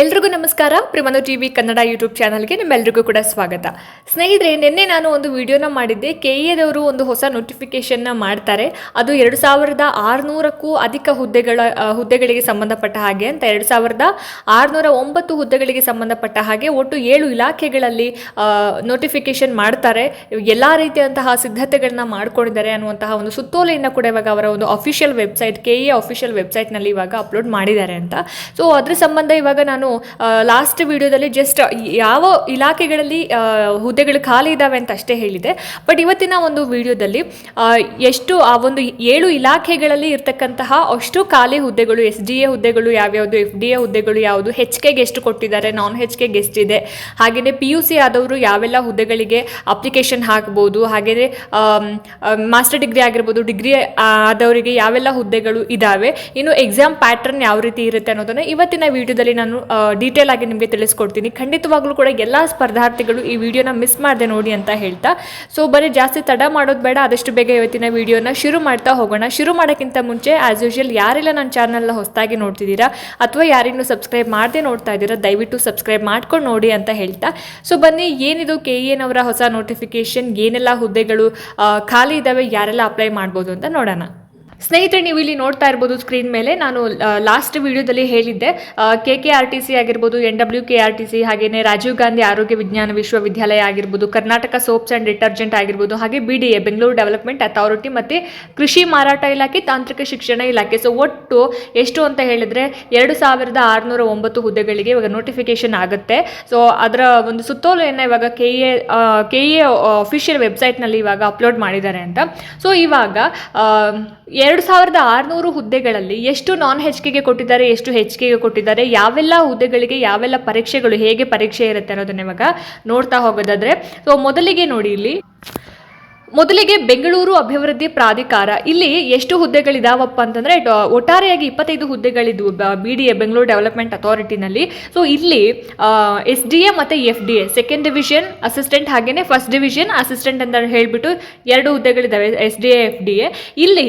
ಎಲ್ರಿಗೂ ನಮಸ್ಕಾರ. ಪ್ರಿಮನು ಟಿ ವಿ ಕನ್ನಡ ಯೂಟ್ಯೂಬ್ ಚಾನಲ್ಗೆ ನಿಮ್ಮೆಲ್ರಿಗೂ ಕೂಡ ಸ್ವಾಗತ. ಸ್ನೇಹಿತರೆ, ನಿನ್ನೆ ನಾನು ಒಂದು ವಿಡಿಯೋನ ಮಾಡಿದ್ದೆ. ಕೆ ಎದವರು ಒಂದು ಹೊಸ ನೋಟಿಫಿಕೇಶನ್ನ ಮಾಡ್ತಾರೆ. ಅದು ಎರಡು ಸಾವಿರದ ಆರುನೂರಕ್ಕೂ ಅಧಿಕ ಹುದ್ದೆಗಳ ಹುದ್ದೆಗಳಿಗೆ ಸಂಬಂಧಪಟ್ಟ ಹಾಗೆ ಅಂತ. ಎರಡು ಸಾವಿರದ ಆರುನೂರ ಒಂಬತ್ತು ಹುದ್ದೆಗಳಿಗೆ ಸಂಬಂಧಪಟ್ಟ ಹಾಗೆ ಒಟ್ಟು ಏಳು ಇಲಾಖೆಗಳಲ್ಲಿ ನೋಟಿಫಿಕೇಶನ್ ಮಾಡ್ತಾರೆ. ಎಲ್ಲ ರೀತಿಯಂತಹ ಸಿದ್ಧತೆಗಳನ್ನ ಮಾಡ್ಕೊಂಡಿದ್ದಾರೆ ಅನ್ನುವಂತಹ ಒಂದು ಸುತ್ತೋಲೆಯನ್ನು ಕೂಡ ಇವಾಗ ಅವರ ಒಂದು official website, K A official ವೆಬ್ಸೈಟ್ನಲ್ಲಿ ಇವಾಗ ಅಪ್ಲೋಡ್ ಮಾಡಿದ್ದಾರೆ ಅಂತ. ಸೊ, ಅದ್ರ ಸಂಬಂಧ ಇವಾಗ ನಾನು ಲಾಸ್ಟ್ ವಿಡಿಯೋದಲ್ಲಿ ಜಸ್ಟ್ ಯಾವ ಇಲಾಖೆಗಳಲ್ಲಿ ಹುದ್ದೆಗಳು ಖಾಲಿ ಇದ್ದಾವೆ ಅಂತ ಅಷ್ಟೇ ಹೇಳಿದೆ. ಬಟ್ ಇವತ್ತಿನ ಒಂದು ವಿಡಿಯೋದಲ್ಲಿ ಎಷ್ಟು, ಆ ಒಂದು ಏಳು ಇಲಾಖೆಗಳಲ್ಲಿ ಇರ್ತಕ್ಕಂತಹ ಅಷ್ಟು ಖಾಲಿ ಹುದ್ದೆಗಳು, ಎಸ್ ಡಿ ಎ ಹುದ್ದೆಗಳು ಯಾವ್ಯಾವುದು, ಎಫ್ ಡಿ ಎ ಹುದ್ದೆಗಳು ಯಾವುದು ಹೆಚ್ ಕೆಗೆ ಎಷ್ಟು ಕೊಟ್ಟಿದ್ದಾರೆ ನಾನ್ ಹೆಚ್ ಕೆಗೆ ಎಷ್ಟಿದೆ ಹಾಗೆಯೇ ಪಿ ಯು ಸಿ ಆದವರು ಯಾವೆಲ್ಲ ಹುದ್ದೆಗಳಿಗೆ ಅಪ್ಲಿಕೇಶನ್ ಹಾಕ್ಬೋದು, ಹಾಗೆಯೇ ಮಾಸ್ಟರ್ ಡಿಗ್ರಿ ಆಗಿರ್ಬೋದು ಡಿಗ್ರಿ ಆದವರಿಗೆ ಯಾವೆಲ್ಲ ಹುದ್ದೆಗಳು ಇದ್ದಾವೆ ಇನ್ನು ಎಕ್ಸಾಮ್ ಪ್ಯಾಟರ್ನ್ ಯಾವ ರೀತಿ ಇರುತ್ತೆ ಅನ್ನೋದನ್ನು ಇವತ್ತಿನ ವಿಡಿಯೋದಲ್ಲಿ ನಾನು ಡೀಟೇಲ್ ಆಗಿ ನಿಮಗೆ ತಿಳಿಸ್ಕೊಡ್ತೀನಿ. ಖಂಡಿತವಾಗ್ಲೂ ಕೂಡ ಎಲ್ಲ ಸ್ಪರ್ಧಾರ್ಥಿಗಳು ಈ ವಿಡಿಯೋನ ಮಿಸ್ ಮಾಡದೆ ನೋಡಿ ಅಂತ ಹೇಳ್ತಾ. ಸೊ ಬರೀ ಜಾಸ್ತಿ ತಡ ಮಾಡೋದು ಬೇಡ, ಆದಷ್ಟು ಬೇಗ ಇವತ್ತಿನ ವಿಡಿಯೋನ ಶುರು ಮಾಡ್ತಾ ಹೋಗೋಣ. ಶುರು ಮಾಡೋಕ್ಕಿಂತ ಮುಂಚೆ ಆಸ್ ಯೂಶುವಲ್ ಯಾರೆಲ್ಲ ನನ್ನ ಚಾನಲ್ನ ಹೊಸದಾಗಿ ನೋಡ್ತಿದ್ದೀರಾ, ಅಥವಾ ಯಾರಿನ್ನೂ ಸಬ್ಸ್ಕ್ರೈಬ್ ಮಾಡದೆ ನೋಡ್ತಾ ಇದ್ದೀರಾ, ದಯವಿಟ್ಟು ಸಬ್ಸ್ಕ್ರೈಬ್ ಮಾಡ್ಕೊಂಡು ನೋಡಿ ಅಂತ ಹೇಳ್ತಾ. ಸೊ ಬನ್ನಿ, ಏನಿದು ಕೆ ಎನ್ ಅವರ ಹೊಸ ನೋಟಿಫಿಕೇಶನ್ ಏನೆಲ್ಲ ಹುದ್ದೆಗಳು ಖಾಲಿ ಇದ್ದಾವೆ ಯಾರೆಲ್ಲ ಅಪ್ಲೈ ಮಾಡ್ಬೋದು ಅಂತ ನೋಡೋಣ. ಸ್ನೇಹಿತರೆ, ನೀವು ಇಲ್ಲಿ ನೋಡ್ತಾ ಇರ್ಬೋದು ಸ್ಕ್ರೀನ್ ಮೇಲೆ. ನಾನು ಲಾಸ್ಟ್ ವಿಡಿಯೋದಲ್ಲಿ ಹೇಳಿದ್ದೆ K K R T C ಆಗಿರ್ಬೋದು N W K R T C ಹಾಗೆಯೇ ರಾಜೀವ್ ಗಾಂಧಿ ಆರೋಗ್ಯ ವಿಜ್ಞಾನ ವಿಶ್ವವಿದ್ಯಾಲಯ ಆಗಿರ್ಬೋದು, ಕರ್ನಾಟಕ ಸೋಪ್ಸ್ ಆ್ಯಂಡ್ ಡಿಟರ್ಜೆಂಟ್ ಆಗಿರ್ಬೋದು, ಹಾಗೆ B D A Bengaluru development authority ಮತ್ತು ಕೃಷಿ ಮಾರಾಟ ಇಲಾಖೆ, ತಾಂತ್ರಿಕ ಶಿಕ್ಷಣ ಇಲಾಖೆ. ಸೊ ಒಟ್ಟು ಎಷ್ಟು ಅಂತ ಹೇಳಿದರೆ, ಎರಡು ಸಾವಿರದ ಆರುನೂರ ಒಂಬತ್ತು ಹುದ್ದೆಗಳಿಗೆ ಇವಾಗ ನೋಟಿಫಿಕೇಶನ್ ಆಗುತ್ತೆ. ಸೊ ಅದರ ಒಂದು ಸುತ್ತೋಲೆಯನ್ನು ಇವಾಗ K A K A official ವೆಬ್ಸೈಟ್ನಲ್ಲಿ ಇವಾಗ ಅಪ್ಲೋಡ್ ಮಾಡಿದ್ದಾರೆ ಅಂತ. ಸೊ ಇವಾಗ ಎರಡು ಸಾವಿರದ ಆರುನೂರು ಹುದ್ದೆಗಳಲ್ಲಿ ಎಷ್ಟು ನಾನ್ ಹೆಚ್ ಕೆಗೆ ಕೊಟ್ಟಿದ್ದಾರೆ, ಎಷ್ಟು ಹೆಚ್ ಕೆಗೆ ಕೊಟ್ಟಿದ್ದಾರೆ, ಯಾವೆಲ್ಲ ಹುದ್ದೆಗಳಿಗೆ ಯಾವೆಲ್ಲ ಪರೀಕ್ಷೆಗಳು ಹೇಗೆ ಪರೀಕ್ಷೆ ಇರುತ್ತೆ ಅನ್ನೋದನ್ನ ಇವಾಗ ನೋಡ್ತಾ ಹೋಗೋದಾದ್ರೆ. ಸೊ ಮೊದಲಿಗೆ ನೋಡಿ ಇಲ್ಲಿ. ಮೊದಲಿಗೆ ಬೆಂಗಳೂರು ಅಭಿವೃದ್ಧಿ ಪ್ರಾಧಿಕಾರ. ಇಲ್ಲಿ ಎಷ್ಟು ಹುದ್ದೆಗಳಿದಾವಪ್ಪ ಅಂತಂದ್ರೆ ಒಟ್ಟಾರೆಯಾಗಿ ಇಪ್ಪತ್ತೈದು ಹುದ್ದೆಗಳಿದ್ವು B D A, Bengaluru development ಅಥಾರಿಟಿನಲ್ಲಿ. So, ಇಲ್ಲಿ ಎಸ್ ಡಿ ಎ ಮತ್ತು F D A second division assistant ಹಾಗೇನೆ ಫಸ್ಟ್ ಡಿವಿಷನ್ ಅಸಿಸ್ಟೆಂಟ್ ಅಂತ ಹೇಳಿಬಿಟ್ಟು ಎರಡು ಹುದ್ದೆಗಳಿದ್ದಾವೆ S D A, F D A. ಇಲ್ಲಿ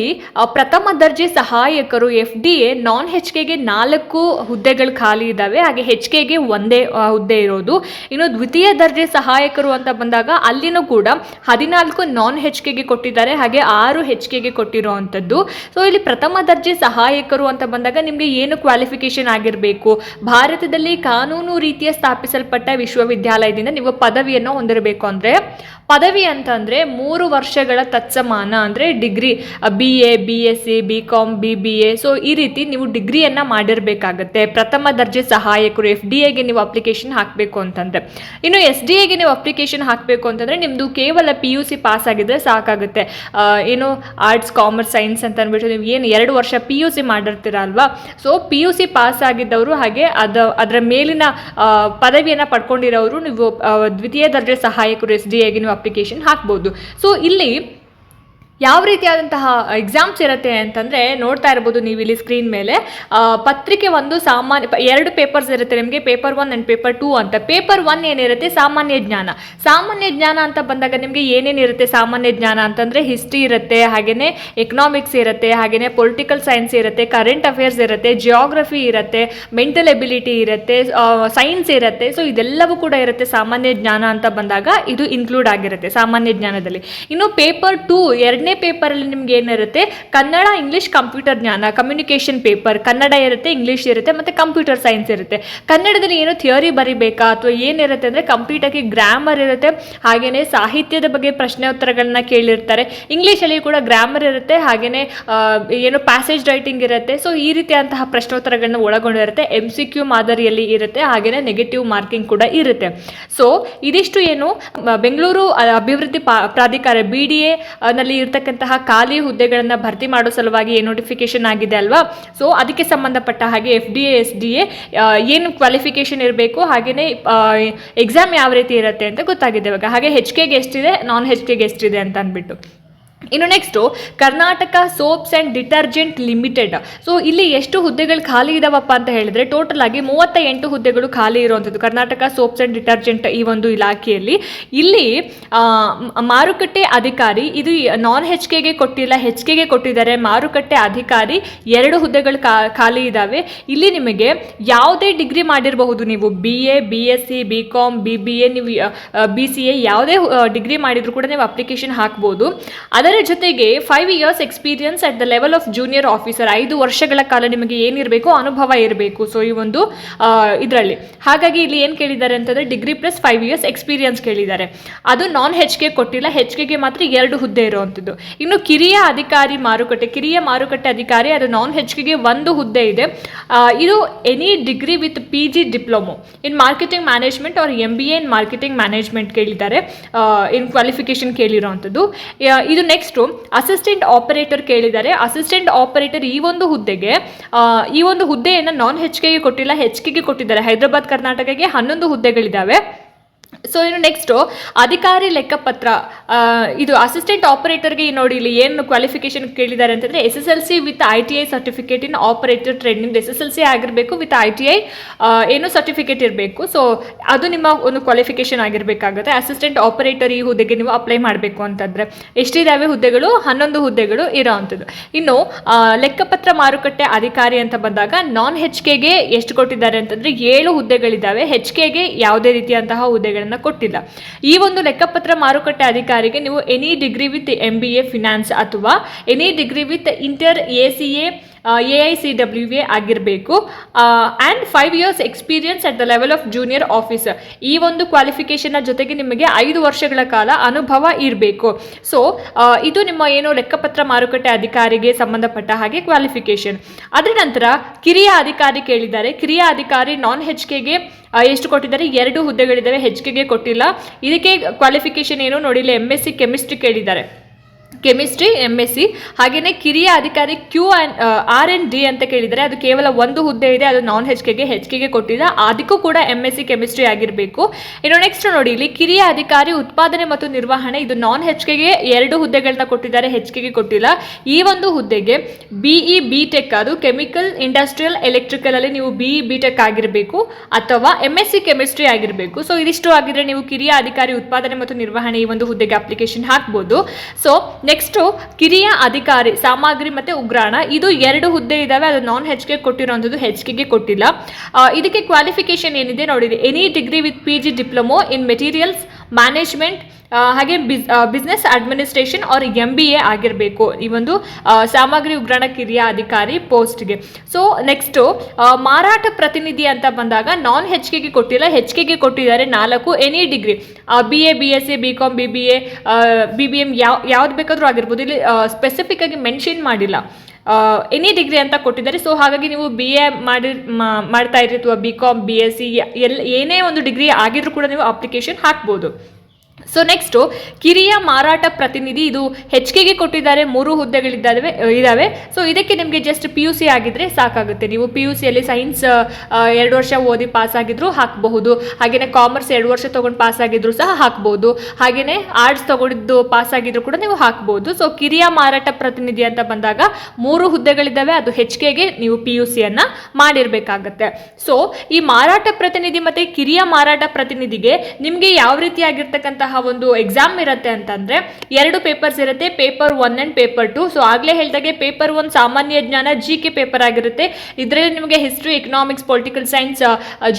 ಪ್ರಥಮ ದರ್ಜೆ ಸಹಾಯಕರು F D A non H ಕೆಗೆ ನಾಲ್ಕು ಹುದ್ದೆಗಳು ಖಾಲಿ ಇದ್ದಾವೆ ಹಾಗೆ ಹೆಚ್ ಕೆಗೆ ಒಂದೇ ಹುದ್ದೆ ಇರೋದು. ಇನ್ನು ದ್ವಿತೀಯ ದರ್ಜೆ ಸಹಾಯಕರು ಅಂತ ಬಂದಾಗ ಅಲ್ಲಿನೂ ಕೂಡ ಹದಿನಾಲ್ಕು ನಾನ್ ಹೆಚ್ ಕೆಗೆ ಕೊಟ್ಟಿದ್ದಾರೆ, ಹಾಗೆ ಆರು ಹೆಚ್ ಕೆಗೆ ಕೊಟ್ಟಿರೋ ಅಂಥದ್ದು ಸೊ ಇಲ್ಲಿ ಪ್ರಥಮ ದರ್ಜೆ ಸಹಾಯಕರು ಅಂತ ಬಂದಾಗ ನಿಮಗೆ ಏನು ಕ್ವಾಲಿಫಿಕೇಶನ್ ಆಗಿರಬೇಕು? ಭಾರತದಲ್ಲಿ ಕಾನೂನು ರೀತಿಯ ಸ್ಥಾಪಿಸಲ್ಪಟ್ಟ ವಿಶ್ವವಿದ್ಯಾಲಯದಿಂದ ನೀವು ಪದವಿಯನ್ನು ಹೊಂದಿರಬೇಕು ಅಂದರೆ, ಪದವಿ ಅಂತಂದರೆ ಮೂರು ವರ್ಷಗಳ ತತ್ಸಮಾನ ಅಂದರೆ degree B A B S C B com B B A so ಈ ರೀತಿ ನೀವು ಡಿಗ್ರಿಯನ್ನು ಮಾಡಿರಬೇಕಾಗತ್ತೆ. ಪ್ರಥಮ ದರ್ಜೆ ಸಹಾಯಕರು ಎಫ್ ಡಿ ಎಗೆ ನೀವು ಅಪ್ಲಿಕೇಶನ್ ಹಾಕಬೇಕು ಅಂತಂದರೆ. ಇನ್ನು ಎಸ್ ಡಿ ಎಗೆ ನೀವು ಅಪ್ಲಿಕೇಶನ್ ಹಾಕಬೇಕು ಅಂತಂದರೆ ನಿಮ್ಮದು ಕೇವಲ ಪಿ ಯು ಸಿ ಪಾಸ್ ಆಗಿದ್ರೆ ಸಾಕಾಗುತ್ತೆ. ಏನು ಆರ್ಟ್ಸ್ ಕಾಮರ್ಸ್ ಸೈನ್ಸ್ ಅಂತ ಅಂದ್ಬಿಟ್ಟು ನೀವು ಏನು ಎರಡು ವರ್ಷ ಪಿ ಯು ಸಿ ಮಾಡಿರ್ತೀರ ಅಲ್ವಾ? So P U C pass ಆಗಿದ್ದವರು ಹಾಗೆ ಅದ, ಅದರ ಮೇಲಿನ ಪದವಿಯನ್ನು ಪಡ್ಕೊಂಡಿರೋರು ನೀವು ದ್ವಿತೀಯ ದರ್ಜೆ ಸಹಾಯಕರು ಎಸ್ ಡಿ ಎಗೆ ನೀವು ಅಪ್ಲಿಕೇಶನ್ ಹಾಕ್ಬೋದು. ಸೊ ಇಲ್ಲಿ ಯಾವ ರೀತಿಯಾದಂತಹ ಎಕ್ಸಾಮ್ಸ್ ಇರುತ್ತೆ ಅಂತಂದರೆ ನೋಡ್ತಾ ಇರ್ಬೋದು ನೀವು ಇಲ್ಲಿ ಸ್ಕ್ರೀನ್ ಮೇಲೆ. ಪತ್ರಿಕೆ ಒಂದು ಸಾಮಾನ್ಯ ಎರಡು ಪೇಪರ್ಸ್ ಇರುತ್ತೆ ನಿಮಗೆ paper one and paper two ಅಂತ. ಪೇಪರ್ ಒನ್ ಏನಿರುತ್ತೆ? ಸಾಮಾನ್ಯ ಜ್ಞಾನ. ಸಾಮಾನ್ಯ ಜ್ಞಾನ ಅಂತ ಬಂದಾಗ ನಿಮಗೆ ಏನೇನಿರುತ್ತೆ ಸಾಮಾನ್ಯ ಜ್ಞಾನ ಅಂತಂದರೆ ಹಿಸ್ಟ್ರಿ ಇರುತ್ತೆ ಹಾಗೆಯೇ ಎಕನಾಮಿಕ್ಸ್ ಇರುತ್ತೆ ಹಾಗೆಯೇ ಪೊಲಿಟಿಕಲ್ ಸೈನ್ಸ್ ಇರುತ್ತೆ ಕರೆಂಟ್ ಅಫೇರ್ಸ್ ಇರುತ್ತೆ ಜಿಯೋಗ್ರಫಿ ಇರುತ್ತೆ ಮೆಂಟಲ್ ಎಬಿಲಿಟಿ ಇರುತ್ತೆ ಸೈನ್ಸ್ ಇರುತ್ತೆ. ಸೊ ಇದೆಲ್ಲವೂ ಕೂಡ ಇರುತ್ತೆ ಸಾಮಾನ್ಯ ಜ್ಞಾನ ಅಂತ ಬಂದಾಗ ಇದು ಇನ್ಕ್ಲೂಡ್ ಆಗಿರುತ್ತೆ ಸಾಮಾನ್ಯ ಜ್ಞಾನದಲ್ಲಿ. ಇನ್ನು ಪೇಪರ್ ಟೂ ಎರಡನೇ ಪೇಪರಲ್ಲಿ ನಿಮ್ಗೆ ಏನಿರುತ್ತೆ? ಕನ್ನಡ ಇಂಗ್ಲಿಷ್ ಕಂಪ್ಯೂಟರ್ ಜ್ಞಾನ. ಕಮ್ಯುನಿಕೇಷನ್ ಪೇಪರ್ ಕನ್ನಡ ಇರುತ್ತೆ ಇಂಗ್ಲಿಷ್ ಇರುತ್ತೆ, ಮತ್ತು ಕಂಪ್ಯೂಟರ್ ಸೈನ್ಸ್ ಇರುತ್ತೆ. ಕನ್ನಡದಲ್ಲಿ ಏನು ಥಿಯರಿ ಬರಿಬೇಕಾ? ಅಥವಾ ಏನಿರುತ್ತೆ ಅಂದರೆ ಕಂಪ್ಲೀಟಾಗಿ ಗ್ರಾಮರ್ ಇರುತ್ತೆ. ಹಾಗೆಯೇ ಸಾಹಿತ್ಯದ ಬಗ್ಗೆ ಪ್ರಶ್ನೆ ಉತ್ತರಗಳನ್ನ ಕೇಳಿರ್ತಾರೆ ಇಂಗ್ಲೀಷಲ್ಲಿ ಕೂಡ ಗ್ರಾಮರ್ ಇರುತ್ತೆ. ಹಾಗೆಯೇ ಏನು ಪ್ಯಾಸೇಜ್ ರೈಟಿಂಗ್ ಇರುತ್ತೆ. ಸೊ ಈ ರೀತಿಯಾದಂತಹ ಪ್ರಶ್ನೋತ್ತರಗಳನ್ನ ಒಳಗೊಂಡಿರುತ್ತೆ. ಎಂ ಸಿ ಕ್ಯೂ ಮಾದರಿಯಲ್ಲಿ ಇರುತ್ತೆ. ಹಾಗೆಯೇ ನೆಗೆಟಿವ್ ಮಾರ್ಕಿಂಗ್ ಕೂಡ ಇರುತ್ತೆ. ಸೊ ಇದಿಷ್ಟು ಏನು ಬೆಂಗಳೂರು ಅಭಿವೃದ್ಧಿ ಪ್ರಾಧಿಕಾರ ಬಿ ಡಿ ಎ ನಲ್ಲಿ ಇರ್ತಕ್ಕಂತಹ ಖಾಲಿ ಹುದ್ದೆಗಳನ್ನು ಭರ್ತಿ ಮಾಡೋ ಸಲುವಾಗಿ ನೋಟಿಫಿಕೇಶನ್ ಆಗಿದೆ ಅಲ್ವಾ? ಸೊ ಅದಕ್ಕೆ ಸಂಬಂಧಪಟ್ಟ ಹಾಗೆ F D A S D A ಏನು ಕ್ವಾಲಿಫಿಕೇಶನ್ ಇರಬೇಕು ಹಾಗೆಯೇ ಎಕ್ಸಾಮ್ ಯಾವ ರೀತಿ ಇರುತ್ತೆ ಅಂತ ಗೊತ್ತಾಗಿದೆ ಇವಾಗ. ಹಾಗೆ ಹೆಚ್ ಕೆಗೆ ಎಷ್ಟಿದೆ? ನಾನ್ ಹೆಚ್ ಕೆಗೆ ಎಷ್ಟಿದೆ ಅಂತ ಅಂದ್ಬಿಟ್ಟು. ಇನ್ನು next Karnataka soaps and detergent limited. So ಇಲ್ಲಿ ಎಷ್ಟು ಹುದ್ದೆಗಳು ಖಾಲಿ ಇದಾವಪ್ಪ ಅಂತ ಹೇಳಿದ್ರೆ ಟೋಟಲ್ ಆಗಿ ಮೂವತ್ತ ಎಂಟು ಹುದ್ದೆಗಳು ಖಾಲಿ ಇರುವಂಥದ್ದು ಕರ್ನಾಟಕ ಸೋಪ್ಸ್ ಆ್ಯಂಡ್ ಡಿಟರ್ಜೆಂಟ್ ಈ ಒಂದು ಇಲಾಖೆಯಲ್ಲಿ. ಇಲ್ಲಿ ಮಾರುಕಟ್ಟೆ ಅಧಿಕಾರಿ, ಇದು ನಾನ್ ಹೆಚ್ ಕೆಗೆ ಕೊಟ್ಟಿಲ್ಲ ಹೆಚ್ ಕೆಗೆ ಕೊಟ್ಟಿದ್ದಾರೆ, ಮಾರುಕಟ್ಟೆ ಅಧಿಕಾರಿ ಎರಡು ಹುದ್ದೆಗಳು ಖಾಲಿ ಇದ್ದಾವೆ ಇಲ್ಲಿ ನಿಮಗೆ ಯಾವುದೇ ಡಿಗ್ರಿ ಮಾಡಿರಬಹುದು ನೀವು B A B S C B com B B A ನೀವು ಬಿ ಸಿ ಎ ಯಾವುದೇ ಡಿಗ್ರಿ ಮಾಡಿದರೂ ಕೂಡ ನೀವು ಅಪ್ಲಿಕೇಶನ್ ಹಾಕ್ಬೋದು. ಜೊತೆಗೆ five years experience at the level of junior officer ಐದು ವರ್ಷಗಳ ಕಾಲ ನಿಮಗೆ ಏನಿರಬೇಕು ಅನುಭವ ಇರಬೇಕು. ಸೊ ಈ ಒಂದು ಇದರಲ್ಲಿ. ಹಾಗಾಗಿ ಇಲ್ಲಿ ಏನು ಕೇಳಿದ್ದಾರೆ ಅಂತಂದರೆ degree plus five years experience ಕೇಳಿದ್ದಾರೆ. ಅದು ನಾನ್ ಹೆಚ್ ಕೆ ಕೊಟ್ಟಿಲ್ಲ. ಹೆಚ್ ಕೆಗೆ ಮಾತ್ರ ಎರಡು ಹುದ್ದೆ ಇರುವಂಥದ್ದು. ಇನ್ನು ಕಿರಿಯ ಅಧಿಕಾರಿ ಮಾರುಕಟ್ಟೆ, ಕಿರಿಯ ಮಾರುಕಟ್ಟೆ ಅಧಿಕಾರಿ, ಅದು ನಾನ್ ಹೆಚ್ ಕೆಗೆ ಒಂದು ಹುದ್ದೆ ಇದೆ. ಇದು any degree with P G diploma in marketing management ಅವ್ರ M B A in marketing management ಕೇಳಿದ್ದಾರೆ. ಇನ್ ಕ್ವಾಲಿಫಿಕೇಶನ್ ಕೇಳಿರೋವಂಥದ್ದು. ಇದು ನೆಕ್ಸ್ಟು ಅಸಿಸ್ಟೆಂಟ್ ಆಪರೇಟರ್ ಕೇಳಿದ್ದಾರೆ. ಅಸಿಸ್ಟೆಂಟ್ ಆಪರೇಟರ್ ಈ ಒಂದು ಹುದ್ದೆಗೆ ಈ ಒಂದು ಹುದ್ದೆಯನ್ನು ನಾನ್ ಹೆಚ್ ಕೆಗೆ ಕೊಟ್ಟಿಲ್ಲ ಹೆಚ್ ಕೆಗೆ ಕೊಟ್ಟಿದ್ದಾರೆ. ಹೈದರಾಬಾದ್, ಕರ್ನಾಟಕಕ್ಕೆ ಹನ್ನೊಂದು ಹುದ್ದೆಗಳಿದ್ದಾವೆ. ಸೊ ಇನ್ನು ನೆಕ್ಸ್ಟು ಅಧಿಕಾರಿ ಲೆಕ್ಕಪತ್ರ ಇದು ಅಸಿಸ್ಟೆಂಟ್ ಆಪರೇಟರ್ಗೆ ನೋಡಿ ಇಲ್ಲಿ ಏನು ಕ್ವಾಲಿಫಿಕೇಶನ್ ಕೇಳಿದ್ದಾರೆ ಅಂತಂದರೆ S S L C with I T I certificate in operator training S S L C ಆಗಿರಬೇಕು ವಿತ್ ಐ ಟಿ ಐ ಏನು ಸರ್ಟಿಫಿಕೇಟ್ ಇರಬೇಕು. ಸೊ ಅದು ನಿಮ್ಮ ಒಂದು ಕ್ವಾಲಿಫಿಕೇಶನ್ ಆಗಿರಬೇಕಾಗುತ್ತೆ. ಅಸಿಸ್ಟೆಂಟ್ ಆಪರೇಟರ್ ಈ ಹುದ್ದೆಗೆ ನೀವು ಅಪ್ಲೈ ಮಾಡಬೇಕು ಅಂತಂದರೆ. ಎಷ್ಟಿದ್ದಾವೆ ಹುದ್ದೆಗಳು? ಹನ್ನೊಂದು ಹುದ್ದೆಗಳು ಇರೋ ಅಂಥದ್ದು. ಇನ್ನು ಲೆಕ್ಕಪತ್ರ ಮಾರುಕಟ್ಟೆ ಅಧಿಕಾರಿ ಅಂತ ಬಂದಾಗ ನಾನ್ ಹೆಚ್ ಕೆಗೆ ಎಷ್ಟು ಕೊಟ್ಟಿದ್ದಾರೆ ಅಂತಂದರೆ ಏಳು ಹುದ್ದೆಗಳಿದ್ದಾವೆ ಹೆಚ್ ಕೆಗೆ ಯಾವುದೇ ರೀತಿಯಂತಹ ಹುದ್ದೆಗಳನ್ನು ಕೊಟ್ಟಿಲ್ಲ. ಈ ಒಂದು ಲೆಕ್ಕಪತ್ರ ಮಾರುಕಟ್ಟೆ ಅಧಿಕಾರಿಗೆ ನೀವು any degree with M B finance ಅಥವಾ any degree with inter A C A A I C W A ಆಗಿರಬೇಕು. And five years experience at the level of junior officer ಈ ಒಂದು ಕ್ವಾಲಿಫಿಕೇಷನ್ನ ಜೊತೆಗೆ ನಿಮಗೆ ಐದು ವರ್ಷಗಳ ಕಾಲ ಅನುಭವ ಇರಬೇಕು. ಸೊ ಇದು ನಿಮ್ಮ ಏನು ಲೆಕ್ಕಪತ್ರ ಮಾರುಕಟ್ಟೆ ಅಧಿಕಾರಿಗೆ ಸಂಬಂಧಪಟ್ಟ ಹಾಗೆ ಕ್ವಾಲಿಫಿಕೇಷನ್ ಅದರ ನಂತರ ಕಿರಿಯ ಅಧಿಕಾರಿ ಕೇಳಿದ್ದಾರೆ. ಕಿರಿಯ ಅಧಿಕಾರಿ ನಾನ್ ಹೆಚ್ ಕೆಗೆ ಎಷ್ಟು ಕೊಟ್ಟಿದ್ದಾರೆ? ಎರಡು ಹುದ್ದೆಗಳಿದ್ದಾವೆ ಹೆಚ್ ಕೆಗೆ ಕೊಟ್ಟಿಲ್ಲ. ಇದಕ್ಕೆ ಕ್ವಾಲಿಫಿಕೇಶನ್ ಏನು ನೋಡಿಲ್ಲ. ಎಂ ಎಸ್ ಸಿ ಕೆಮಿಸ್ಟ್ರಿ ಕೇಳಿದ್ದಾರೆ. ಕೆಮಿಸ್ಟ್ರಿ ಎಂ ಎಸ್ ಸಿ ಹಾಗೆಯೇ ಕಿರಿಯ ಅಧಿಕಾರಿ Q and R N D ಅಂತ ಕೇಳಿದರೆ ಅದು ಕೇವಲ ಒಂದು ಹುದ್ದೆ ಇದೆ, ಅದು ನಾನ್ ಹೆಚ್ ಕೆಗೆ ಹೆಚ್ ಕೆಗೆ ಕೊಟ್ಟಿಲ್ಲ. ಅದಕ್ಕೂ ಕೂಡ ಎಂ ಎಸ್ ಸಿ ಕೆಮಿಸ್ಟ್ರಿ ಆಗಿರಬೇಕು. ಇನ್ನು ನೆಕ್ಸ್ಟ್ ನೋಡಿ, ಇಲ್ಲಿ ಕಿರಿಯ ಅಧಿಕಾರಿ ಉತ್ಪಾದನೆ ಮತ್ತು ನಿರ್ವಹಣೆ, ಇದು ನಾನ್ ಹೆಚ್ ಕೆಗೆ ಎರಡು ಹುದ್ದೆಗಳನ್ನ ಕೊಟ್ಟಿದ್ದಾರೆ ಹೆಚ್ ಕೆಗೆ ಕೊಟ್ಟಿಲ್ಲ. ಈ ಒಂದು ಹುದ್ದೆಗೆ ಬಿಇ ಬಿ ಟೆಕ್ ಅದು ಕೆಮಿಕಲ್ ಇಂಡಸ್ಟ್ರಿಯಲ್ ಎಲೆಕ್ಟ್ರಿಕಲ್ ಅಲ್ಲಿ ನೀವು ಬಿಇ ಬಿ ಟೆಕ್ ಆಗಿರಬೇಕು, ಅಥವಾ ಎಂ ಎಸ್ ಸಿ ಕೆಮಿಸ್ಟ್ರಿ ಆಗಿರಬೇಕು. ಸೊ ಇದಿಷ್ಟು ಆಗಿದ್ರೆ ನೀವು ಕಿರಿಯ ಅಧಿಕಾರಿ ಉತ್ಪಾದನೆ ಮತ್ತು ನಿರ್ವಹಣೆ ಈ ಒಂದು ಹುದ್ದೆಗೆ ಅಪ್ಲಿಕೇಶನ್ ಹಾಕ್ಬೋದು. ಸೊ ನೆಕ್ಸ್ಟು ಕಿರಿಯ ಅಧಿಕಾರಿ ಸಾಮಗ್ರಿ ಮತ್ತು ಉಗ್ರಾಣ. ಇದು ಎರಡು ಹುದ್ದೆ ಇದ್ದಾವೆ ಅದು ನಾನ್ ಹೆಚ್ ಕೆ ಕೊಟ್ಟಿರೋಂಥದ್ದು ಹೆಚ್ ಕೆಗೆ ಕೊಟ್ಟಿಲ್ಲ. ಇದಕ್ಕೆ ಕ್ವಾಲಿಫಿಕೇಶನ್ ಏನಿದೆ ನೋಡಿದೆ any degree with P G diploma in materials management ಹಾಗೆ ಬಿಸ್ ಬಿಸ್ನೆಸ್ ಅಡ್ಮಿನಿಸ್ಟ್ರೇಷನ್ ಅವ್ರ ಎಂ ಬಿ ಎ ಆಗಿರಬೇಕು, ಈ ಒಂದು ಸಾಮಗ್ರಿ ಉಗ್ರಾಣ ಕಿರಿಯ ಅಧಿಕಾರಿ ಪೋಸ್ಟ್ಗೆ ಸೊ ನೆಕ್ಸ್ಟು ಮಾರಾಟ ಪ್ರತಿನಿಧಿ ಅಂತ ಬಂದಾಗ ನಾನ್ ಹೆಚ್ ಕೆಗೆ ಕೊಟ್ಟಿಲ್ಲ ಹೆಚ್ ಕೆಗೆ ಕೊಟ್ಟಿದ್ದಾರೆ ನಾಲ್ಕು any degree B A B S C B com B B A B B M ಯಾವ, ಯಾವ್ದು ಬೇಕಾದರೂ ಆಗಿರ್ಬೋದು, ಇಲ್ಲಿ ಸ್ಪೆಸಿಫಿಕ್ ಆಗಿ ಮೆನ್ಷನ್ ಮಾಡಿಲ್ಲ. ಎನಿ ಡಿಗ್ರಿ ಅಂತ ಕೊಟ್ಟಿದ್ದಾರೆ ಸೊ ಹಾಗಾಗಿ ನೀವು ಬಿ ಎ ಮಾಡಿ ಮಾಡ್ತಾ ಇರಿ, ಅಥವಾ B com B S C L, ಏನೇ ಒಂದು ಡಿಗ್ರಿ ಆಗಿದ್ರು ಕೂಡ ನೀವು ಅಪ್ಲಿಕೇಶನ್ ಹಾಕ್ಬೋದು. ಸೊ ನೆಕ್ಸ್ಟು ಕಿರಿಯ ಮಾರಾಟ ಪ್ರತಿನಿಧಿ ಇದು ಹೆಚ್ ಕೆಗೆ ಕೊಟ್ಟಿದ್ದಾರೆ. ಮೂರು ಹುದ್ದೆಗಳಿದ್ದಾವೆ ಇದ್ದಾವೆ ಸೊ ಇದಕ್ಕೆ ನಿಮಗೆ ಜಸ್ಟ್ ಪಿ ಯು ಸಿ ಆಗಿದ್ರೆ ಸಾಕಾಗುತ್ತೆ. ನೀವು ಪಿ ಯು ಸಿಯಲ್ಲಿ ಸೈನ್ಸ್ ಎರಡು ವರ್ಷ ಓದಿ ಪಾಸ್ ಆಗಿದ್ರು ಹಾಕಬಹುದು. ಹಾಗೆಯೇ ಕಾಮರ್ಸ್ ಎರಡು ವರ್ಷ ತೊಗೊಂಡು ಪಾಸ್ ಆಗಿದ್ರು ಸಹ ಹಾಕ್ಬೋದು ಹಾಗೆಯೇ ಆರ್ಟ್ಸ್ ತೊಗೊಂಡಿದ್ದು ಪಾಸ್ ಆಗಿದ್ರು ಕೂಡ ನೀವು ಹಾಕ್ಬೋದು ಸೊ ಕಿರಿಯ ಮಾರಾಟ ಪ್ರತಿನಿಧಿ ಅಂತ ಬಂದಾಗ ಮೂರು ಹುದ್ದೆಗಳಿದ್ದಾವೆ. ಅದು ಹೆಚ್ ಕೆಗೆ ನೀವು ಪಿ ಯು ಸಿಯನ್ನು ಮಾಡಿರಬೇಕಾಗತ್ತೆ. ಸೊ ಈ ಮಾರಾಟ ಪ್ರತಿನಿಧಿ ಮತ್ತು ಕಿರಿಯ ಮಾರಾಟ ಪ್ರತಿನಿಧಿಗೆ ನಿಮಗೆ ಯಾವ ರೀತಿಯಾಗಿರ್ತಕ್ಕಂತಹ ಒಂದು ಎಕ್ಸಾಮ್ ಇರುತ್ತೆ ಅಂತಂದರೆ ಎರಡು ಪೇಪರ್ಸ್ ಇರುತ್ತೆ paper one and paper two so ಆಗ್ಲೇ ಹೇಳಿದಾಗೆ ಪೇಪರ್ ಒನ್ ಸಾಮಾನ್ಯ ಜ್ಞಾನ ಜಿ ಕೆ ಪೇಪರ್ ಆಗಿರುತ್ತೆ. ಇದರಲ್ಲಿ ನಿಮಗೆ history economics political science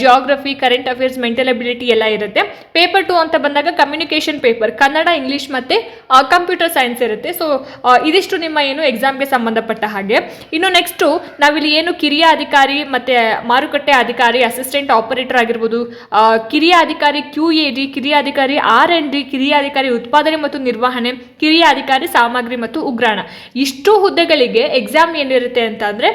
geography current affairs mental ability ಎಲ್ಲ ಇರುತ್ತೆ. ಪೇಪರ್ ಟು ಅಂತ ಬಂದಾಗ ಕಮ್ಯುನಿಕೇಷನ್ ಪೇಪರ್ ಕನ್ನಡ ಇಂಗ್ಲಿಷ್ ಮತ್ತೆ ಕಂಪ್ಯೂಟರ್ ಸೈನ್ಸ್ ಇರುತ್ತೆ. ಸೊ ಇದಿಷ್ಟು ನಿಮ್ಮ ಏನು ಎಕ್ಸಾಮ್ಗೆ ಸಂಬಂಧಪಟ್ಟ ಹಾಗೆ. ಇನ್ನು ನೆಕ್ಸ್ಟು ನಾವಿಲ್ಲಿ ಏನು ಕಿರಿಯ ಅಧಿಕಾರಿ ಮತ್ತೆ ಮಾರುಕಟ್ಟೆ ಅಧಿಕಾರಿ ಅಸಿಸ್ಟೆಂಟ್ ಆಪರೇಟರ್ ಆಗಿರ್ಬೋದು ಕಿರಿಯ ಅಧಿಕಾರಿ ಕ್ಯೂ ಎ ಡಿ ಕಿರಿಯ ಅಧಿಕಾರಿ ಆರ್ ಎನ್ ಡಿ ಕಿರಿಯ ಅಧಿಕಾರಿ ಉತ್ಪಾದನೆ ಮತ್ತು ನಿರ್ವಹಣೆ ಕಿರಿಯ ಅಧಿಕಾರಿ ಸಾಮಗ್ರಿ ಮತ್ತು ಉಗ್ರಾಣ. ಇಷ್ಟು ಹುದ್ದೆಗಳಿಗೆ ಎಕ್ಸಾಮ್ ಏನಿರುತ್ತೆ ಅಂತ ಅಂದರೆ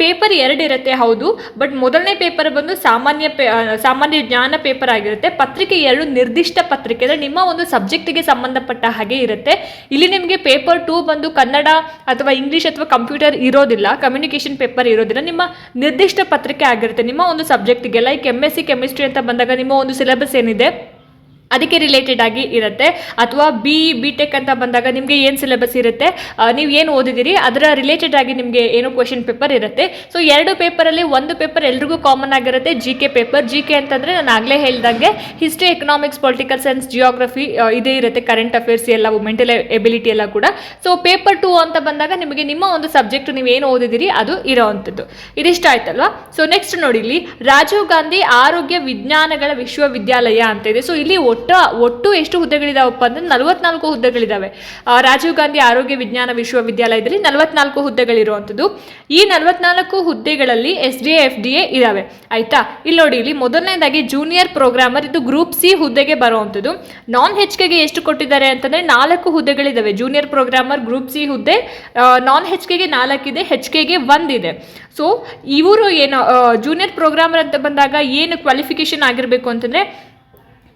ಪೇಪರ್ ಎರಡಿರುತ್ತೆ ಹೌದು. ಬಟ್ ಮೊದಲನೇ ಪೇಪರ್ ಬಂದು ಸಾಮಾನ್ಯ ಪೇ ಸಾಮಾನ್ಯ ಜ್ಞಾನ ಪೇಪರ್ ಆಗಿರುತ್ತೆ. ಪತ್ರಿಕೆ ಎರಡು ನಿರ್ದಿಷ್ಟ ಪತ್ರಿಕೆ, ಅಂದರೆ ನಿಮ್ಮ ಒಂದು ಸಬ್ಜೆಕ್ಟಿಗೆ ಸಂಬಂಧಪಟ್ಟ ಹಾಗೆ ಇರುತ್ತೆ. ಇಲ್ಲಿ ನಿಮಗೆ ಪೇಪರ್ ಟೂ ಬಂದು ಕನ್ನಡ ಅಥವಾ ಇಂಗ್ಲೀಷ್ ಅಥವಾ ಕಂಪ್ಯೂಟರ್ ಇರೋದಿಲ್ಲ ಕಮ್ಯುನಿಕೇಷನ್ ಪೇಪರ್ ಇರೋದಿಲ್ಲ. ನಿಮ್ಮ ನಿರ್ದಿಷ್ಟ ಪತ್ರಿಕೆ ಆಗಿರುತ್ತೆ. ನಿಮ್ಮ ಒಂದು ಸಬ್ಜೆಕ್ಟಿಗೆ like M S C chemistry ಅಂತ ಬಂದಾಗ ನಿಮ್ಮ ಒಂದು ಸಿಲೆಬಸ್ ಏನಿದೆ? ಅದಕ್ಕೆ ರಿಲೇಟೆಡ್ ಆಗಿ ಇರುತ್ತೆ. ಅಥವಾ ಬಿ ಬಿ ಟೆಕ್ ಅಂತ ಬಂದಾಗ ನಿಮಗೆ ಏನು ಸಿಲೆಬಸ್ ಇರುತ್ತೆ? ನೀವು ಏನು ಓದಿದ್ದೀರಿ ಅದರ ರಿಲೇಟೆಡ್ ಆಗಿ ನಿಮಗೆ ಏನು ಕ್ವೆಶನ್ ಪೇಪರ್ ಇರುತ್ತೆ. ಸೊ ಎರಡು ಪೇಪರಲ್ಲಿ ಒಂದು ಪೇಪರ್ ಎಲ್ರಿಗೂ ಕಾಮನ್ ಆಗಿರುತ್ತೆ. G K paper G K ಅಂತಂದರೆ ನಾನು ಆಗಲೇ ಹೇಳ್ದಂಗೆ history economics political science geography ಇದೇ ಇರುತ್ತೆ ಕರೆಂಟ್ ಅಫೇರ್ಸ್ ಎಲ್ಲ ಮೆಂಟಲ್ ಎಬಿಲಿಟಿ ಎಲ್ಲ ಕೂಡ. ಸೊ ಪೇಪರ್ ಟು ಅಂತ ಬಂದಾಗ ನಿಮಗೆ ನಿಮ್ಮ ಒಂದು ಸಬ್ಜೆಕ್ಟ್ ನೀವು ಏನು ಓದಿದ್ದೀರಿ ಅದು ಇರೋವಂಥದ್ದು ಇದಿಷ್ಟ ಆಯ್ತಲ್ವಾ ಸೊ ನೆಕ್ಸ್ಟ್ ನೋಡಿ ಇಲ್ಲಿ ರಾಜೀವ್ ಗಾಂಧಿ ಆರೋಗ್ಯ ವಿಜ್ಞಾನಗಳ ವಿಶ್ವವಿದ್ಯಾಲಯ ಅಂತ ಇದೆ. ಸೊ ಇಲ್ಲಿ ಒಟ್ಟು ಎಷ್ಟು ಹುದ್ದೆಗಳಿದಾವಪ್ಪ ಅಂದ್ರೆ ನಲವತ್ನಾಲ್ಕು ಹುದ್ದೆಗಳಿದಾವೆ. ರಾಜೀವ್ ಗಾಂಧಿ ಆರೋಗ್ಯ ವಿಜ್ಞಾನ ವಿಶ್ವವಿದ್ಯಾಲಯದಲ್ಲಿ ನಲವತ್ನಾಲ್ಕು ಹುದ್ದೆಗಳಿರುವಂಥದ್ದು. ಈ ನಲವತ್ನಾಲ್ಕು ಹುದ್ದೆಗಳಲ್ಲಿ S D F D A ಇದಾವೆ. ಆಯ್ತಾ? ಇಲ್ಲಿ ನೋಡಿ, ಇಲ್ಲಿ ಮೊದಲನೇದಾಗಿ ಜೂನಿಯರ್ ಪ್ರೋಗ್ರಾಮರ್, ಇದು ಗ್ರೂಪ್ ಸಿ ಹುದ್ದೆಗೆ ಬರುವಂಥದ್ದು. ನಾನ್ ಹೆಚ್ ಕೆಗೆ ಎಷ್ಟು ಕೊಟ್ಟಿದ್ದಾರೆ ಅಂತಂದ್ರೆ ನಾಲ್ಕು ಹುದ್ದೆಗಳಿದಾವೆ. ಜೂನಿಯರ್ ಪ್ರೋಗ್ರಾಮರ್, ಗ್ರೂಪ್ ಸಿ ಹುದ್ದೆ ನಾನ್ ಹೆಚ್ ಕೆಗೆ ನಾಲ್ಕಿದೆ ಹೆಚ್ ಕೆಗೆ ಒಂದಿದೆ. ಸೊ, ಇವರು ಏನು ಜೂನಿಯರ್ ಪ್ರೋಗ್ರಾಮರ್ ಅಂತ ಬಂದಾಗ ಏನು ಕ್ವಾಲಿಫಿಕೇಶನ್ ಆಗಿರಬೇಕು ಅಂತಂದರೆ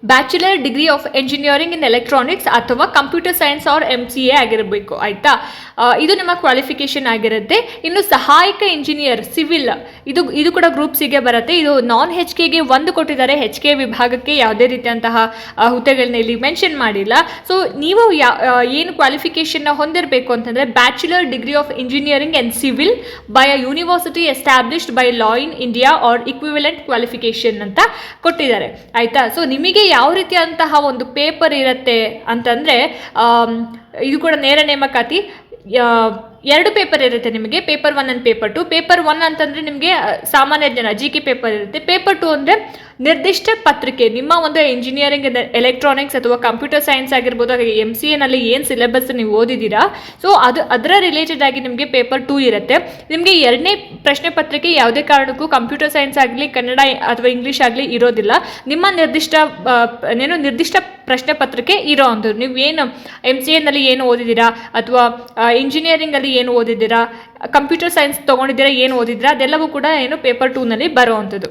bachelor degree of engineering in electronics ಅಥವಾ computer science or M C A ಆಗಿರಬೇಕು, ಆಯಿತಾ? ಇದು ನಿಮ್ಮ ಕ್ವಾಲಿಫಿಕೇಶನ್ ಆಗಿರುತ್ತೆ. ಇನ್ನು ಸಹಾಯಕ ಇಂಜಿನಿಯರ್ ಸಿವಿಲ್ ಇದು ಇದು ಕೂಡ ಗ್ರೂಪ್ ಸಿಗೆ ಬರುತ್ತೆ. ಇದು ನಾನ್ ಹೆಚ್ ಕೆಗೆ ಒಂದು ಕೊಟ್ಟಿದ್ದಾರೆ. ಹೆಚ್ ಕೆ ವಿಭಾಗಕ್ಕೆ ಯಾವುದೇ ರೀತಿಯಂತಹ ಹುದ್ದೆಗಳನ್ನ ಇಲ್ಲಿ ಮೆನ್ಷನ್ ಮಾಡಿಲ್ಲ. ಸೊ ನೀವು ಯಾ ಏನು ಕ್ವಾಲಿಫಿಕೇಷನ್ನ ಹೊಂದಿರಬೇಕು ಅಂತಂದರೆ bachelor degree of engineering and civil by a university established by law in India or equivalent qualification ಅಂತ ಕೊಟ್ಟಿದ್ದಾರೆ. ಆಯಿತಾ? ಸೊ ನಿಮಗೆ ಯಾವ ರೀತಿ ಅಂತಹ ಒಂದು ಪೇಪರ್ ಇರುತ್ತೆ ಅಂತಂದರೆ ಇದು ಕೂಡ ನೇರ ನೇಮಕಾತಿ ಎರಡು ಪೇಪರ್ ಇರುತ್ತೆ ನಿಮಗೆ, paper one and paper two. Paper one ಅಂತಂದರೆ ನಿಮಗೆ ಸಾಮಾನ್ಯ ಜನ ಜಿ ಕೆ ಪೇಪರ್ ಇರುತ್ತೆ. ಪೇಪರ್ ಟು ಅಂದರೆ ನಿರ್ದಿಷ್ಟ ಪತ್ರಿಕೆ, ನಿಮ್ಮ ಒಂದು ಇಂಜಿನಿಯರಿಂಗ್ ಎಲೆಕ್ಟ್ರಾನಿಕ್ಸ್ ಅಥವಾ ಕಂಪ್ಯೂಟರ್ ಸೈನ್ಸ್ ಆಗಿರ್ಬೋದು, ಹಾಗೆ ಎಂ ಸಿ ಎನಲ್ಲಿ ಏನು ಸಿಲೆಬಸ್ ನೀವು ಓದಿದ್ದೀರಾ ಸೊ ಅದು, ಅದರ ರಿಲೇಟೆಡ್ ಆಗಿ ನಿಮಗೆ ಪೇಪರ್ ಟೂ ಇರುತ್ತೆ. ನಿಮಗೆ ಎರಡನೇ ಪ್ರಶ್ನೆ ಪತ್ರಿಕೆ ಯಾವುದೇ ಕಾರಣಕ್ಕೂ ಕಂಪ್ಯೂಟರ್ ಸೈನ್ಸ್ ಆಗಲಿ, ಕನ್ನಡ ಅಥವಾ ಇಂಗ್ಲೀಷ್ ಆಗಲಿ ಇರೋದಿಲ್ಲ. ನಿಮ್ಮ ನಿರ್ದಿಷ್ಟ ಏನು ನಿರ್ದಿಷ್ಟ ಪ್ರಶ್ನೆ ಪತ್ರಿಕೆ ಇರೋ ಅಂಥದ್ದು. ನೀವು ಏನು ಎಂ ಸಿ ಎನಲ್ಲಿ ಏನು ಓದಿದ್ದೀರಾ, ಅಥವಾ ಇಂಜಿನಿಯರಿಂಗಲ್ಲಿ ಏನು ಓದಿದ್ದೀರಾ? ಕಂಪ್ಯೂಟರ್ ಸೈನ್ಸ್ ತೊಗೊಂಡಿದ್ದೀರಾ ಏನು ಓದಿದ್ದೀರಾ? ಅದೆಲ್ಲವೂ ಕೂಡ ಏನು ಪೇಪರ್ ಟೂನಲ್ಲಿ ಬರುವಂಥದ್ದು.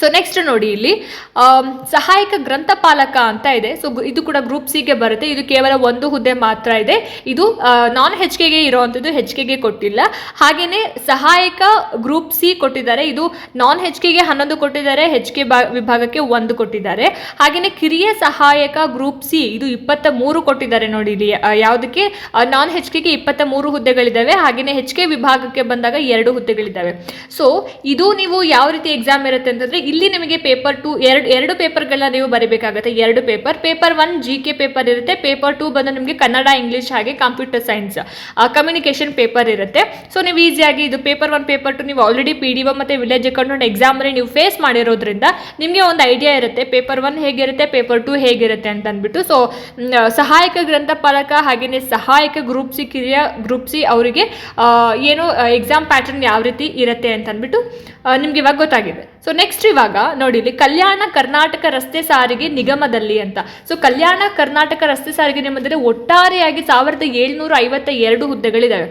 ಸೊ ನೆಕ್ಸ್ಟ್ ನೋಡಿ ಇಲ್ಲಿ ಸಹಾಯಕ ಗ್ರಂಥಪಾಲಕ ಅಂತ ಇದೆ. ಸೊ ಇದು ಕೂಡ ಗ್ರೂಪ್ ಸಿಗೆ ಬರುತ್ತೆ. ಇದು ಕೇವಲ ಒಂದು ಹುದ್ದೆ ಮಾತ್ರ ಇದೆ. ಇದು ನಾನ್ ಹೆಚ್ ಕೆಗೆ ಇರೋವಂಥದ್ದು ಹೆಚ್ ಕೆಗೆ ಕೊಟ್ಟಿಲ್ಲ. ಹಾಗೆಯೇ ಸಹಾಯಕ ಗ್ರೂಪ್ ಸಿ ಕೊಟ್ಟಿದ್ದಾರೆ. ಇದು ನಾನ್ ಹೆಚ್ ಕೆಗೆ ಹನ್ನೊಂದು ಕೊಟ್ಟಿದ್ದಾರೆ ಹೆಚ್ ಕೆ ವಿಭಾಗಕ್ಕೆ ಒಂದು ಕೊಟ್ಟಿದ್ದಾರೆ. ಹಾಗೆಯೇ ಕಿರಿಯ ಸಹಾಯಕ ಗ್ರೂಪ್ ಸಿ ಇದು ಇಪ್ಪತ್ತ ಮೂರು ಕೊಟ್ಟಿದ್ದಾರೆ ನೋಡಿ ಇಲ್ಲಿ. ಯಾವುದಕ್ಕೆ? ನಾನ್ ಹೆಚ್ ಕೆಗೆ ಇಪ್ಪತ್ತ ಮೂರು ಹುದ್ದೆಗಳಿದ್ದಾವೆ. ಹಾಗೆಯೇ ಹೆಚ್ ಕೆ ವಿಭಾಗಕ್ಕೆ ಬಂದಾಗ ಎರಡು ಹುದ್ದೆಗಳಿದ್ದಾವೆ. ಸೊ ಇದು ನೀವು ಯಾವ ರೀತಿ ಎಕ್ಸಾಮ್ ಇರುತ್ತೆ ಅಂತಂದ್ರೆ ಇಲ್ಲಿ ನಿಮಗೆ ಪೇಪರ್ ಟು ಎರಡು ಎರಡು ಪೇಪರ್ಗಳನ್ನ ನೀವು ಬರೀಬೇಕಾಗುತ್ತೆ. ಎರಡು paper paper one G K paper ಇರುತ್ತೆ. ಪೇಪರ್ ಟು ಬಂದು ನಿಮಗೆ ಕನ್ನಡ ಇಂಗ್ಲೀಷ್ ಹಾಗೆ ಕಂಪ್ಯೂಟರ್ ಸೈನ್ಸ್ ಕಮ್ಯುನಿಕೇಷನ್ ಪೇಪರ್ ಇರುತ್ತೆ. ಸೊ ನೀವು ಈಸಿಯಾಗಿ ಇದು ಪೇಪರ್ ಒನ್ ಪೇಪರ್ ಟು ನೀವು ಆಲ್ರೆಡಿ ಪಿ ಡಿ ಒ ಮತ್ತು ವಿಲೇಜ್ ಅಕೌಂಟೆಂಟ್ ಎಕ್ಸಾಮಲ್ಲಿ ನೀವು ಫೇಸ್ ಮಾಡಿರೋದ್ರಿಂದ ನಿಮಗೆ ಒಂದು ಐಡಿಯಾ ಇರುತ್ತೆ. ಪೇಪರ್ ಒನ್ ಹೇಗಿರುತ್ತೆ ಪೇಪರ್ ಟು ಹೇಗಿರುತ್ತೆ ಅಂತ ಅಂದ್ಬಿಟ್ಟು. ಸೊ ಸಹಾಯಕ ಗ್ರಂಥಪಾಲಕ ಹಾಗೆಯೇ ಸಹಾಯಕ ಗ್ರೂಪ್ ಸಿ ಕಿರಿಯ ಗ್ರೂಪ್ ಸಿ ಅವರಿಗೆ ಏನು ಎಕ್ಸಾಮ್ ಪ್ಯಾಟರ್ನ್ ಯಾವ ರೀತಿ ಇರುತ್ತೆ ಅಂತ ಅಂದ್ಬಿಟ್ಟು ನಿಮ್ಗೆ ಇವಾಗ ಗೊತ್ತಾಗಿದೆ. ಸೊ ನೆಕ್ಸ್ಟ್ ಇವಾಗ ನೋಡಿ, ಇಲ್ಲಿ ಕಲ್ಯಾಣ ಕರ್ನಾಟಕ ರಸ್ತೆ ಸಾರಿಗೆ ನಿಗಮದಲ್ಲಿ ಅಂತ. ಸೊ ಕಲ್ಯಾಣ ಕರ್ನಾಟಕ ರಸ್ತೆ ಸಾರಿಗೆ ನಿಗಮದಲ್ಲಿ ಒಟ್ಟಾರೆಯಾಗಿ ಸಾವಿರದ ಏಳ್ನೂರ ಐವತ್ತ ಎರಡು ಹುದ್ದೆಗಳಿದ್ದಾವೆ.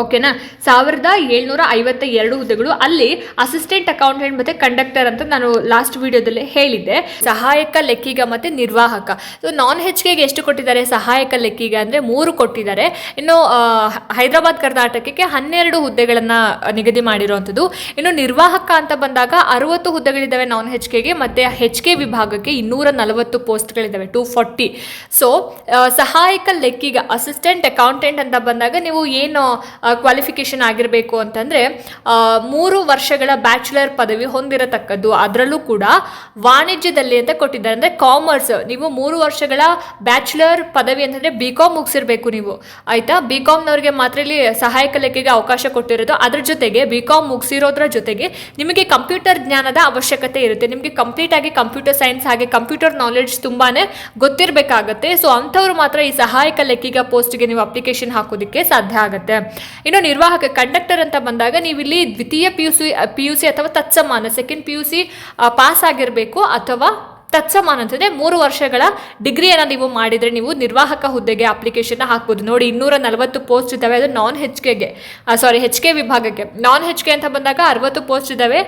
ಓಕೆನಾ? ಸಾವಿರದ ಏಳ್ನೂರ ಐವತ್ತ ಎರಡು ಹುದ್ದೆಗಳು. ಅಲ್ಲಿ ಅಸಿಸ್ಟೆಂಟ್ ಅಕೌಂಟೆಂಟ್ ಮತ್ತು ಕಂಡಕ್ಟರ್ ಅಂತ ನಾನು ಲಾಸ್ಟ್ ವಿಡಿಯೋದಲ್ಲಿ ಹೇಳಿದ್ದೆ. ಸಹಾಯಕ, ಲೆಕ್ಕಿಗ ಮತ್ತು ನಿರ್ವಾಹಕ. ಸೊ ನಾನ್ ಹೆಚ್ ಕೆಗೆ ಎಷ್ಟು ಕೊಟ್ಟಿದ್ದಾರೆ? ಸಹಾಯಕ, ಲೆಕ್ಕಿಗ ಅಂದರೆ ಮೂರು ಕೊಟ್ಟಿದ್ದಾರೆ. ಇನ್ನು ಹೈದರಾಬಾದ್, ಕರ್ನಾಟಕಕ್ಕೆ ಹನ್ನೆರಡು ಹುದ್ದೆಗಳನ್ನು ನಿಗದಿ ಮಾಡಿರುವಂಥದ್ದು. ಇನ್ನು ನಿರ್ವಾಹಕ ಅಂತ ಬಂದಾಗ ಅರವತ್ತು ಹುದ್ದೆಗಳಿದ್ದಾವೆ ನಾನ್ ಹೆಚ್ ಕೆಗೆ ಮತ್ತು ಹೆಚ್ ಕೆ ವಿಭಾಗಕ್ಕೆ ಇನ್ನೂರ ನಲವತ್ತು ಪೋಸ್ಟ್ಗಳಿದ್ದಾವೆ ಟೂ ಫಾರ್ಟಿ ಸೊ ಸಹಾಯಕ, ಲೆಕ್ಕಿಗ ಅಸಿಸ್ಟೆಂಟ್ ಅಕೌಂಟೆಂಟ್ ಅಂತ ಬಂದಾಗ ನೀವು ಏನು ಕ್ವಾಲಿಫಿಕೇಷನ್ ಆಗಿರಬೇಕು ಅಂತಂದರೆ ಮೂರು ವರ್ಷಗಳ ಬ್ಯಾಚುಲರ್ ಪದವಿ ಹೊಂದಿರತಕ್ಕದ್ದು. ಅದರಲ್ಲೂ ಕೂಡ ವಾಣಿಜ್ಯದಲ್ಲಿ ಅಂತ ಕೊಟ್ಟಿದ್ದಾರೆ. ಅಂದರೆ ಕಾಮರ್ಸ್ ನೀವು ಮೂರು ವರ್ಷಗಳ ಬ್ಯಾಚುಲರ್ ಪದವಿ ಅಂತಂದರೆ ಬಿ ಕಾಮ್ ಮುಗಿಸಿರ್ಬೇಕು ನೀವು. ಆಯಿತಾ? ಬಿ ಕಾಮ್ನವ್ರಿಗೆ ಮಾತ್ರ ಇಲ್ಲಿ ಸಹಾಯಕ ಲೆಕ್ಕಿಗೆ ಅವಕಾಶ ಕೊಟ್ಟಿರೋದು. ಅದ್ರ ಜೊತೆಗೆ ಬಿ ಕಾಮ್ ಮುಗಿಸಿರೋದ್ರ ಜೊತೆಗೆ ನಿಮಗೆ ಕಂಪ್ಯೂಟರ್ ಜ್ಞಾನದ ಅವಶ್ಯಕತೆ ಇರುತ್ತೆ. ನಿಮಗೆ ಕಂಪ್ಲೀಟ್ ಆಗಿ ಕಂಪ್ಯೂಟರ್ ಸೈನ್ಸ್ ಹಾಗೆ ಕಂಪ್ಯೂಟರ್ ನಾಲೆಡ್ಜ್ ತುಂಬಾ ಗೊತ್ತಿರಬೇಕಾಗತ್ತೆ. ಸೊ ಅಂಥವ್ರು ಮಾತ್ರ ಈ ಸಹಾಯಕ ಲೆಕ್ಕಿಗ ಪೋಸ್ಟ್ಗೆ ನೀವು ಅಪ್ಲಿಕೇಶನ್ ಹಾಕೋದಕ್ಕೆ ಸಾಧ್ಯ ಆಗುತ್ತೆ. ಇನ್ನು ನಿರ್ವಾಹಕ ಕಂಡಕ್ಟರ್ ಅಂತ ಬಂದಾಗ ನೀವು ಇಲ್ಲಿ ದ್ವಿತೀಯ P U C P U C ಅಥವಾ ತತ್ಸಮಾನ second P U C pass ಆಗಿರಬೇಕು ಅಥವಾ ತತ್ಸಮಾನ ಅಂತಂದರೆ ಮೂರು ವರ್ಷಗಳ ಡಿಗ್ರಿಯನ್ನು ನೀವು ಮಾಡಿದರೆ ನೀವು ನಿರ್ವಾಹಕ ಹುದ್ದೆಗೆ ಅಪ್ಲಿಕೇಶನ್ ಹಾಕ್ಬೋದು. ನೋಡಿ ಇನ್ನೂರ ನಲವತ್ತು ಪೋಸ್ಟ್ ಇದ್ದಾವೆ. ಅದು ನಾನ್ ಹೆಚ್ ಕೆಗೆ ಸಾರಿ ಹೆಚ್ ಕೆ ವಿಭಾಗಕ್ಕೆ. ನಾನ್ ಹೆಚ್ ಕೆ ಅಂತ ಬಂದಾಗ ಅರವತ್ತು ಪೋಸ್ಟ್ ಇದ್ದಾವೆ.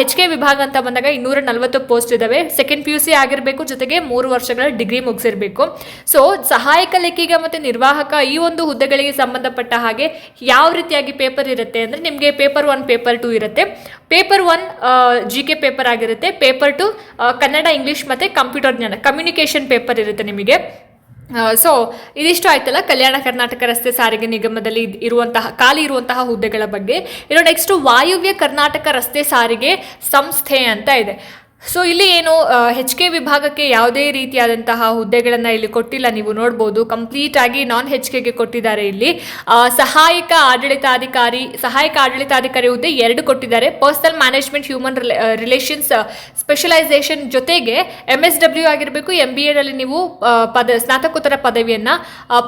ಹೆಚ್ ಕೆ ವಿಭಾಗ ಅಂತ ಬಂದಾಗ ಇನ್ನೂರ ನಲವತ್ತು ಪೋಸ್ಟ್ ಇದ್ದಾವೆ. ಸೆಕೆಂಡ್ ಪಿ ಯು ಸಿ ಆಗಿರಬೇಕು, ಜೊತೆಗೆ ಮೂರು ವರ್ಷಗಳ ಡಿಗ್ರಿ ಮುಗಿಸಿರ್ಬೇಕು. ಸೊ ಸಹಾಯಕ ಲೆಕ್ಕಿಗ ಮತ್ತು ನಿರ್ವಾಹಕ ಈ ಒಂದು ಹುದ್ದೆಗಳಿಗೆ ಸಂಬಂಧಪಟ್ಟ ಹಾಗೆ ಯಾವ ರೀತಿಯಾಗಿ ಪೇಪರ್ ಇರುತ್ತೆ ಅಂದರೆ ನಿಮಗೆ ಪೇಪರ್ ಒನ್ ಪೇಪರ್ ಟು ಇರುತ್ತೆ. Paper one G K paper ಆಗಿರುತ್ತೆ. ಪೇಪರ್ ಟು ಕನ್ನಡ ಇಂಗ್ಲೀಷ್ ಮತ್ತು ಕಂಪ್ಯೂಟರ್ ಜ್ಞಾನ ಕಮ್ಯುನಿಕೇಷನ್ ಪೇಪರ್ ಇರುತ್ತೆ ನಿಮಗೆ. ಸೊ ಇದಿಷ್ಟು ಆಯ್ತಲ್ಲ? ಕಲ್ಯಾಣ ಕರ್ನಾಟಕ ರಸ್ತೆ ಸಾರಿಗೆ ನಿಗಮದಲ್ಲಿ ಇರುವಂತಹ, ಖಾಲಿ ಇರುವಂತಹ ಹುದ್ದೆಗಳ ಬಗ್ಗೆ. ಇನ್ನು ನೆಕ್ಸ್ಟ್ ವಾಯುವ್ಯ ಕರ್ನಾಟಕ ರಸ್ತೆ ಸಾರಿಗೆ ಸಂಸ್ಥೆ ಅಂತ ಇದೆ. ಸೊ ಇಲ್ಲಿ ಏನು ಹೆಚ್ ಕೆ ವಿಭಾಗಕ್ಕೆ ಯಾವುದೇ ರೀತಿಯಾದಂತಹ ಹುದ್ದೆಗಳನ್ನು ಇಲ್ಲಿ ಕೊಟ್ಟಿಲ್ಲ, ನೀವು ನೋಡ್ಬೋದು. ಕಂಪ್ಲೀಟ್ ಆಗಿ ನಾನ್ ಹೆಚ್ ಕೆಗೆ ಕೊಟ್ಟಿದ್ದಾರೆ ಇಲ್ಲಿ. ಸಹಾಯಕ ಆಡಳಿತಾಧಿಕಾರಿ ಸಹಾಯಕ ಆಡಳಿತಾಧಿಕಾರಿ ಹುದ್ದೆ ಎರಡು ಕೊಟ್ಟಿದ್ದಾರೆ. Personal management human relations specialisation ಜೊತೆಗೆ ಎಂ ಎಸ್ ಡಬ್ಲ್ಯೂ ಆಗಿರಬೇಕು ಎಂ ಬಿ ಎನಲ್ಲಿ ನೀವು ಪದ, ಸ್ನಾತಕೋತ್ತರ ಪದವಿಯನ್ನು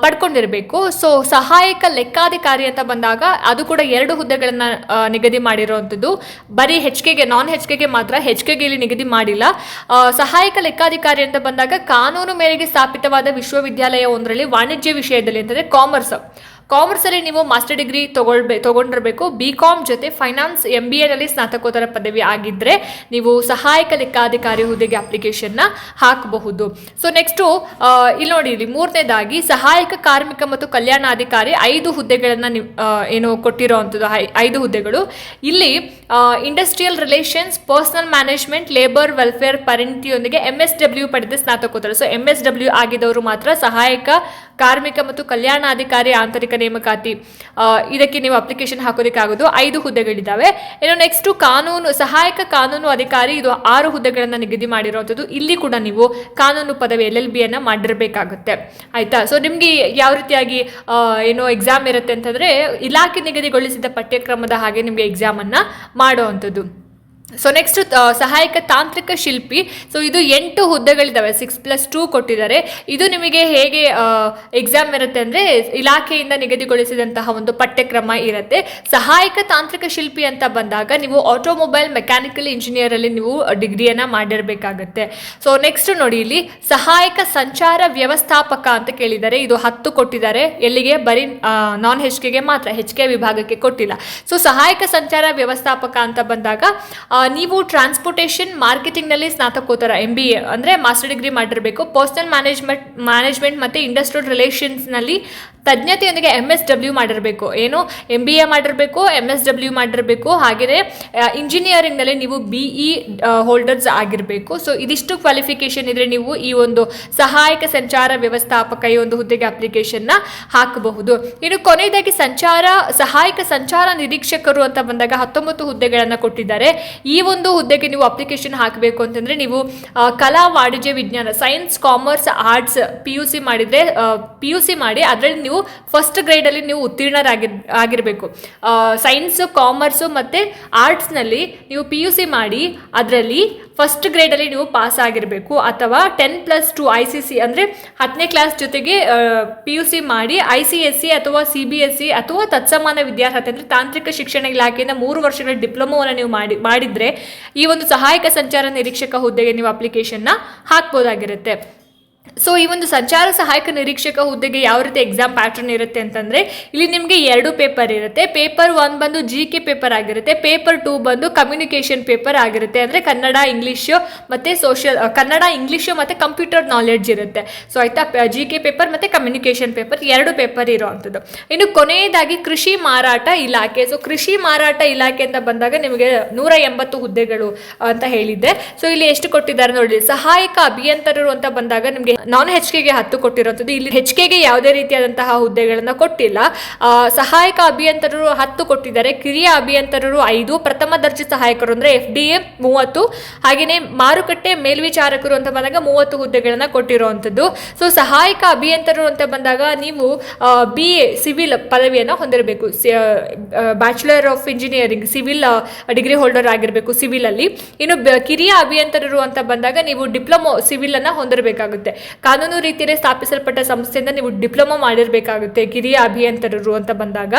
ಪಡ್ಕೊಂಡಿರಬೇಕು. ಸೊ ಸಹಾಯಕ ಲೆಕ್ಕಾಧಿಕಾರಿ ಅಂತ ಬಂದಾಗ ಅದು ಕೂಡ ಎರಡು ಹುದ್ದೆಗಳನ್ನು ನಿಗದಿ ಮಾಡಿರುವಂಥದ್ದು. ಬರೀ ಹೆಚ್ ಕೆಗೆ ನಾನ್ ಹೆಚ್ ಕೆಗೆ ಮಾತ್ರ ಹೆಚ್ ಕೆಗೆ ಇಲ್ಲಿ ನಿಗದಿ ಮಾಡಿಲ್ಲ. ಸಹಾಯಕ ಲೆಕ್ಕಾಧಿಕಾರಿ ಅಂತ ಬಂದಾಗ ಕಾನೂನು ಮೇರೆಗೆ ಸ್ಥಾಪಿತವಾದ ವಿಶ್ವವಿದ್ಯಾಲಯ ಒಂದರಲ್ಲಿ ವಾಣಿಜ್ಯ ವಿಷಯದಲ್ಲಿ ಅಂತಂದರೆ ಕಾಮರ್ಸ್. ಕಾಮರ್ಸಲ್ಲಿ ನೀವು ಮಾಸ್ಟರ್ ಡಿಗ್ರಿ ತಗೊಳ್ಬೇ, ತೊಗೊಂಡಿರಬೇಕು. ಬಿ ಕಾಮ್ ಜೊತೆ ಫೈನಾನ್ಸ್ ಎಂ ಬಿ ಎನಲ್ಲಿ ಸ್ನಾತಕೋತ್ತರ ಪದವಿ ಆಗಿದ್ದರೆ ನೀವು ಸಹಾಯಕ ಲೆಕ್ಕಾಧಿಕಾರಿ ಹುದ್ದೆಗೆ ಅಪ್ಲಿಕೇಶನ್ನ ಹಾಕಬಹುದು. ಸೊ ನೆಕ್ಸ್ಟು ಇಲ್ಲಿ ನೋಡಿ, ಇಲ್ಲಿ ಮೂರನೇದಾಗಿ ಸಹಾಯಕ ಕಾರ್ಮಿಕ ಮತ್ತು ಕಲ್ಯಾಣಾಧಿಕಾರಿ ಐದು ಹುದ್ದೆಗಳನ್ನು ಏನು ಕೊಟ್ಟಿರೋ ಅಂಥದ್ದು ಐದು ಹುದ್ದೆಗಳು. ಇಲ್ಲಿ industrial relations personnel management labour welfare ಪರಿಣಿತಿಯೊಂದಿಗೆ M S W ಪಡೆದ ಸ್ನಾತಕೋತ್ತರ. ಸೊ ಎಂ ಎಸ್ ಡಬ್ಲ್ಯೂ ಆಗಿದ್ದವರು ಮಾತ್ರ ಸಹಾಯಕ ಕಾರ್ಮಿಕ ಮತ್ತು ಕಲ್ಯಾಣಾಧಿಕಾರಿ ಆಂತರಿಕ ನೇಮಕಾತಿ ಇದಕ್ಕೆ ನೀವು ಅಪ್ಲಿಕೇಶನ್ ಹಾಕೋದಕ್ಕಾಗೋದು ಐದು ಹುದ್ದೆಗಳಿದ್ದಾವೆ. ಇನ್ನು ನೆಕ್ಸ್ಟು ಕಾನೂನು, ಸಹಾಯಕ ಕಾನೂನು ಅಧಿಕಾರಿ ಇದು ಆರು ಹುದ್ದೆಗಳನ್ನು ನಿಗದಿ ಮಾಡಿರುವಂಥದ್ದು. ಇಲ್ಲಿ ಕೂಡ ನೀವು ಕಾನೂನು ಪದವಿ ಎಲ್ ಎಲ್ ಬಿಯನ್ನು ಮಾಡಿರಬೇಕಾಗುತ್ತೆ. ಆಯಿತಾ? ಸೊ ನಿಮಗೆ ಯಾವ ರೀತಿಯಾಗಿ ಏನು ಎಕ್ಸಾಮ್ ಇರುತ್ತೆ ಅಂತಂದರೆ ಇಲಾಖೆ ನಿಗದಿಗೊಳಿಸಿದ ಪಠ್ಯಕ್ರಮದ ಹಾಗೆ ನಿಮಗೆ ಎಕ್ಸಾಮನ್ನು ಮಾಡುವಂಥದ್ದು. ಸೊ ನೆಕ್ಸ್ಟ್ ಸಹಾಯಕ ತಾಂತ್ರಿಕ ಶಿಲ್ಪಿ. ಸೊ ಇದು ಎಂಟು ಹುದ್ದೆಗಳಿದ್ದಾವೆ. ಸಿಕ್ಸ್ ಪ್ಲಸ್ ಟೂ ಕೊಟ್ಟಿದ್ದಾರೆ. ಇದು ನಿಮಗೆ ಹೇಗೆ ಎಕ್ಸಾಮ್ ಇರುತ್ತೆ ಅಂದರೆ ಇಲಾಖೆಯಿಂದ ನಿಗದಿಗೊಳಿಸಿದಂತಹ ಒಂದು ಪಠ್ಯಕ್ರಮ ಇರುತ್ತೆ. ಸಹಾಯಕ ತಾಂತ್ರಿಕ ಶಿಲ್ಪಿ ಅಂತ ಬಂದಾಗ ನೀವು ಆಟೋಮೊಬೈಲ್ ಮೆಕ್ಯಾನಿಕಲ್ ಇಂಜಿನಿಯರಲ್ಲಿ ನೀವು ಡಿಗ್ರಿಯನ್ನು ಮಾಡಿರಬೇಕಾಗತ್ತೆ. ಸೊ ನೆಕ್ಸ್ಟ್ ನೋಡಿ ಇಲ್ಲಿ, ಸಹಾಯಕ ಸಂಚಾರ ವ್ಯವಸ್ಥಾಪಕ ಅಂತ ಕೇಳಿದ್ದಾರೆ. ಇದು ಹತ್ತು ಕೊಟ್ಟಿದ್ದಾರೆ. ಎಲ್ಲಿಗೆ? ಬರೀ ನಾನ್ ಹೆಚ್ ಕೆಗೆ ಮಾತ್ರ. ಹೆಚ್ ಕೆ ವಿಭಾಗಕ್ಕೆ ಕೊಟ್ಟಿಲ್ಲ. ಸೊ ಸಹಾಯಕ ಸಂಚಾರ ವ್ಯವಸ್ಥಾಪಕ ಅಂತ ಬಂದಾಗ ನೀವು ಟ್ರಾನ್ಸ್ಪೋರ್ಟೇಷನ್ ಮಾರ್ಕೆಟಿಂಗ್ನಲ್ಲಿ ಸ್ನಾತಕೋತ್ತರ ಎಂ ಬಿ ಎ ಅಂದರೆ ಮಾಸ್ಟರ್ ಡಿಗ್ರಿ ಮಾಡಿರಬೇಕು. ಪರ್ಸ್ನಲ್ ಮ್ಯಾನೇಜ್ಮೆಂಟ್ ಮ್ಯಾನೇಜ್ಮೆಂಟ್ ಮತ್ತು ಇಂಡಸ್ಟ್ರಿಯಲ್ ರಿಲೇಷನ್ಸ್ನಲ್ಲಿ ತಜ್ಞತೆಯೊಂದಿಗೆ ಎಂ ಎಸ್ ಡಬ್ಲ್ಯೂ ಮಾಡಿರಬೇಕು. ಏನು? ಎಂ ಬಿ ಎ ಮಾಡಿರಬೇಕು ಎಂ ಎಸ್ ಡಬ್ಲ್ಯೂ ಮಾಡಿರಬೇಕು. ಹಾಗೆಯೇ ಇಂಜಿನಿಯರಿಂಗ್ನಲ್ಲಿ ನೀವು ಬಿ ಇ ಹೋಲ್ಡರ್ಸ್ ಆಗಿರಬೇಕು. ಸೊ ಇದಿಷ್ಟು ಕ್ವಾಲಿಫಿಕೇಷನ್ ಇದ್ದರೆ ನೀವು ಈ ಒಂದು ಸಹಾಯಕ ಸಂಚಾರ ವ್ಯವಸ್ಥಾಪಕ ಈ ಒಂದು ಹುದ್ದೆಗೆ ಅಪ್ಲಿಕೇಶನ್ನ ಹಾಕಬಹುದು. ಇನ್ನು ಕೊನೆಯದಾಗಿ ಸಂಚಾರ, ಸಹಾಯಕ ಸಂಚಾರ ನಿರೀಕ್ಷಕರು ಅಂತ ಬಂದಾಗ ಹತ್ತೊಂಬತ್ತು ಹುದ್ದೆಗಳನ್ನು ಕೊಟ್ಟಿದ್ದಾರೆ. ಒಂದು ಹುದ್ದೆಗೆ ನೀವು ಅಪ್ಲಿಕೇಶನ್ ಹಾಕಬೇಕು ಅಂತಂದರೆ ನೀವು ಕಲಾ ವಾಣಿಜ್ಯ ವಿಜ್ಞಾನ science commerce arts P U C ಮಾಡಿದರೆ ಪಿ ಯು ಸಿ ಮಾಡಿ ಅದರಲ್ಲಿ ನೀವು ಫಸ್ಟ್ ಗ್ರೇಡಲ್ಲಿ ನೀವು ಉತ್ತೀರ್ಣರಾಗಿ, ಆಗಿರಬೇಕು. ಸೈನ್ಸು ಕಾಮರ್ಸು ಮತ್ತು ಆರ್ಟ್ಸ್ನಲ್ಲಿ ನೀವು ಪಿ ಯು ಸಿ ಮಾಡಿ ಅದರಲ್ಲಿ ಫಸ್ಟ್ ಗ್ರೇಡಲ್ಲಿ ನೀವು ಪಾಸ್ ಆಗಿರಬೇಕು. ಅಥವಾ ten plus two I C C ಅಂದರೆ ಹತ್ತನೇ ಕ್ಲಾಸ್ ಜೊತೆಗೆ ಪಿ ಯು ಸಿ ಮಾಡಿ ಐ ಸಿ ಎಸ್ ಸಿ ಅಥವಾ ಸಿ ಬಿ ಎಸ್ ಸಿ ಅಥವಾ ತತ್ಸಮಾನ ವಿದ್ಯಾರ್ಹತೆ ಅಂದರೆ ತಾಂತ್ರಿಕ ಶಿಕ್ಷಣ ಇಲಾಖೆಯಿಂದ ಮೂರು ವರ್ಷಗಳ ಡಿಪ್ಲೊಮೋವನ್ನು ನೀವು ಮಾಡಿ, ಮಾಡಿದರೆ ಈ ಒಂದು ಸಹಾಯಕ ಸಂಚಾರ ನಿರೀಕ್ಷಕ ಹುದ್ದೆಗೆ ನೀವು ಅಪ್ಲಿಕೇಶನ್ನ ಹಾಕ್ಬೋದಾಗಿರುತ್ತೆ. ಸೊ ಈ ಒಂದು ಸಂಚಾರ ಸಹಾಯಕ ನಿರೀಕ್ಷಕ ಹುದ್ದೆಗೆ ಯಾವ ರೀತಿ ಎಕ್ಸಾಮ್ ಪ್ಯಾಟರ್ನ್ ಇರುತ್ತೆ ಅಂತಂದರೆ, ಇಲ್ಲಿ ನಿಮಗೆ ಎರಡು ಪೇಪರ್ ಇರುತ್ತೆ. ಪೇಪರ್ ಒನ್ ಬಂದು ಜಿ ಕೆ ಪೇಪರ್ ಆಗಿರುತ್ತೆ. ಪೇಪರ್ ಟೂ ಬಂದು ಕಮ್ಯುನಿಕೇಷನ್ ಪೇಪರ್ ಆಗಿರುತ್ತೆ. ಅಂದರೆ ಕನ್ನಡ ಇಂಗ್ಲೀಷು ಮತ್ತು ಸೋಷಿಯಲ್ ಕನ್ನಡ ಇಂಗ್ಲೀಷು ಮತ್ತು ಕಂಪ್ಯೂಟರ್ ನಾಲೆಡ್ಜ್ ಇರುತ್ತೆ. ಸೊ ಆಯಿತಾ? ಜಿ ಕೆ ಪೇಪರ್ ಮತ್ತು ಕಮ್ಯುನಿಕೇಷನ್ ಪೇಪರ್ ಎರಡು ಪೇಪರ್ ಇರೋವಂಥದ್ದು. ಇನ್ನು ಕೊನೆಯದಾಗಿ ಕೃಷಿ ಮಾರಾಟ ಇಲಾಖೆ. ಸೊ ಕೃಷಿ ಮಾರಾಟ ಇಲಾಖೆ ಅಂತ ಬಂದಾಗ ನಿಮಗೆ ನೂರ ಎಂಬತ್ತು ಹುದ್ದೆಗಳು ಅಂತ ಹೇಳಿದ್ದೆ. ಸೊ ಇಲ್ಲಿ ಎಷ್ಟು ಕೊಟ್ಟಿದ್ದಾರೆ ನೋಡಿ ಸಹಾಯಕ ಅಭಿಯಂತರರು ಅಂತ ಬಂದಾಗ ನಿಮಗೆ ನಾನ್ ಹೆಚ್ ಕೆಗೆ ಹತ್ತು ಕೊಟ್ಟಿರೋಂಥದ್ದು ಇಲ್ಲಿ ಹೆಚ್ ಕೆಗೆ ಯಾವುದೇ ರೀತಿಯಾದಂತಹ ಹುದ್ದೆಗಳನ್ನ ಕೊಟ್ಟಿಲ್ಲ. ಸಹಾಯಕ ಅಭಿಯಂತರರು ಹತ್ತು ಕೊಟ್ಟಿದ್ದಾರೆ. ಕಿರಿಯ ಅಭಿಯಂತರರು ಐದು, ಪ್ರಥಮ ದರ್ಜೆ ಸಹಾಯಕರು ಅಂದರೆ ಎಫ್ ಡಿ ಎ ಮೂವತ್ತು ಹಾಗೆಯೇ ಮಾರುಕಟ್ಟೆ ಮೇಲ್ವಿಚಾರಕರು ಅಂತ ಬಂದಾಗ ಮೂವತ್ತು ಹುದ್ದೆಗಳನ್ನ ಕೊಟ್ಟಿರುವಂಥದ್ದು. ಸೊ ಸಹಾಯಕ ಅಭಿಯಂತರರು ಅಂತ ಬಂದಾಗ ನೀವು ಬಿ ಎ ಸಿವಿಲ್ ಪದವಿಯನ್ನು ಹೊಂದಿರಬೇಕು. Bachelor of engineering civil degree holder ಆಗಿರಬೇಕು ಸಿವಿಲಲ್ಲಿ ಇನ್ನು ಕಿರಿಯ ಅಭಿಯಂತರರು ಅಂತ ಬಂದಾಗ ನೀವು ಡಿಪ್ಲೊಮೊ ಸಿವಿಲನ್ನು ಹೊಂದಿರಬೇಕಾಗುತ್ತೆ. ಕಾನೂನು ರೀತಿಯಲ್ಲಿ ಸ್ಥಾಪಿಸಲ್ಪಟ್ಟ ಸಂಸ್ಥೆಯಿಂದ ನೀವು ಡಿಪ್ಲೊಮಾ ಮಾಡಿರಬೇಕಾಗುತ್ತೆ ಕಿರಿಯ ಅಭಿಯಂತರರು ಅಂತ ಬಂದಾಗ.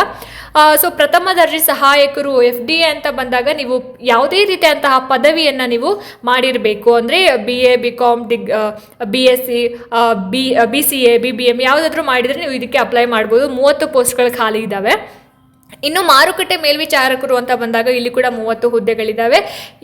ಸೊ ಪ್ರಥಮ ದರ್ಜೆ ಸಹಾಯಕರು ಎಫ್ ಡಿ ಎ ಅಂತ ಬಂದಾಗ ನೀವು ಯಾವುದೇ ರೀತಿಯಂತಹ ಪದವಿಯನ್ನು ನೀವು ಮಾಡಿರಬೇಕು. ಅಂದರೆ B A B com dig B S C B B C A B B M ಯಾವುದಾದ್ರೂ ಮಾಡಿದರೆ ನೀವು ಇದಕ್ಕೆ ಅಪ್ಲೈ ಮಾಡ್ಬೋದು. ಮೂವತ್ತು ಪೋಸ್ಟ್ಗಳು ಖಾಲಿ ಇದ್ದಾವೆ ಇನ್ನು ಮಾರುಕಟ್ಟೆ ಮೇಲ್ವಿಚಾರಕರು ಅಂತ ಬಂದಾಗ ಇಲ್ಲಿ ಕೂಡ ಮೂವತ್ತು ಹುದ್ದೆಗಳಿದ್ದಾವೆ.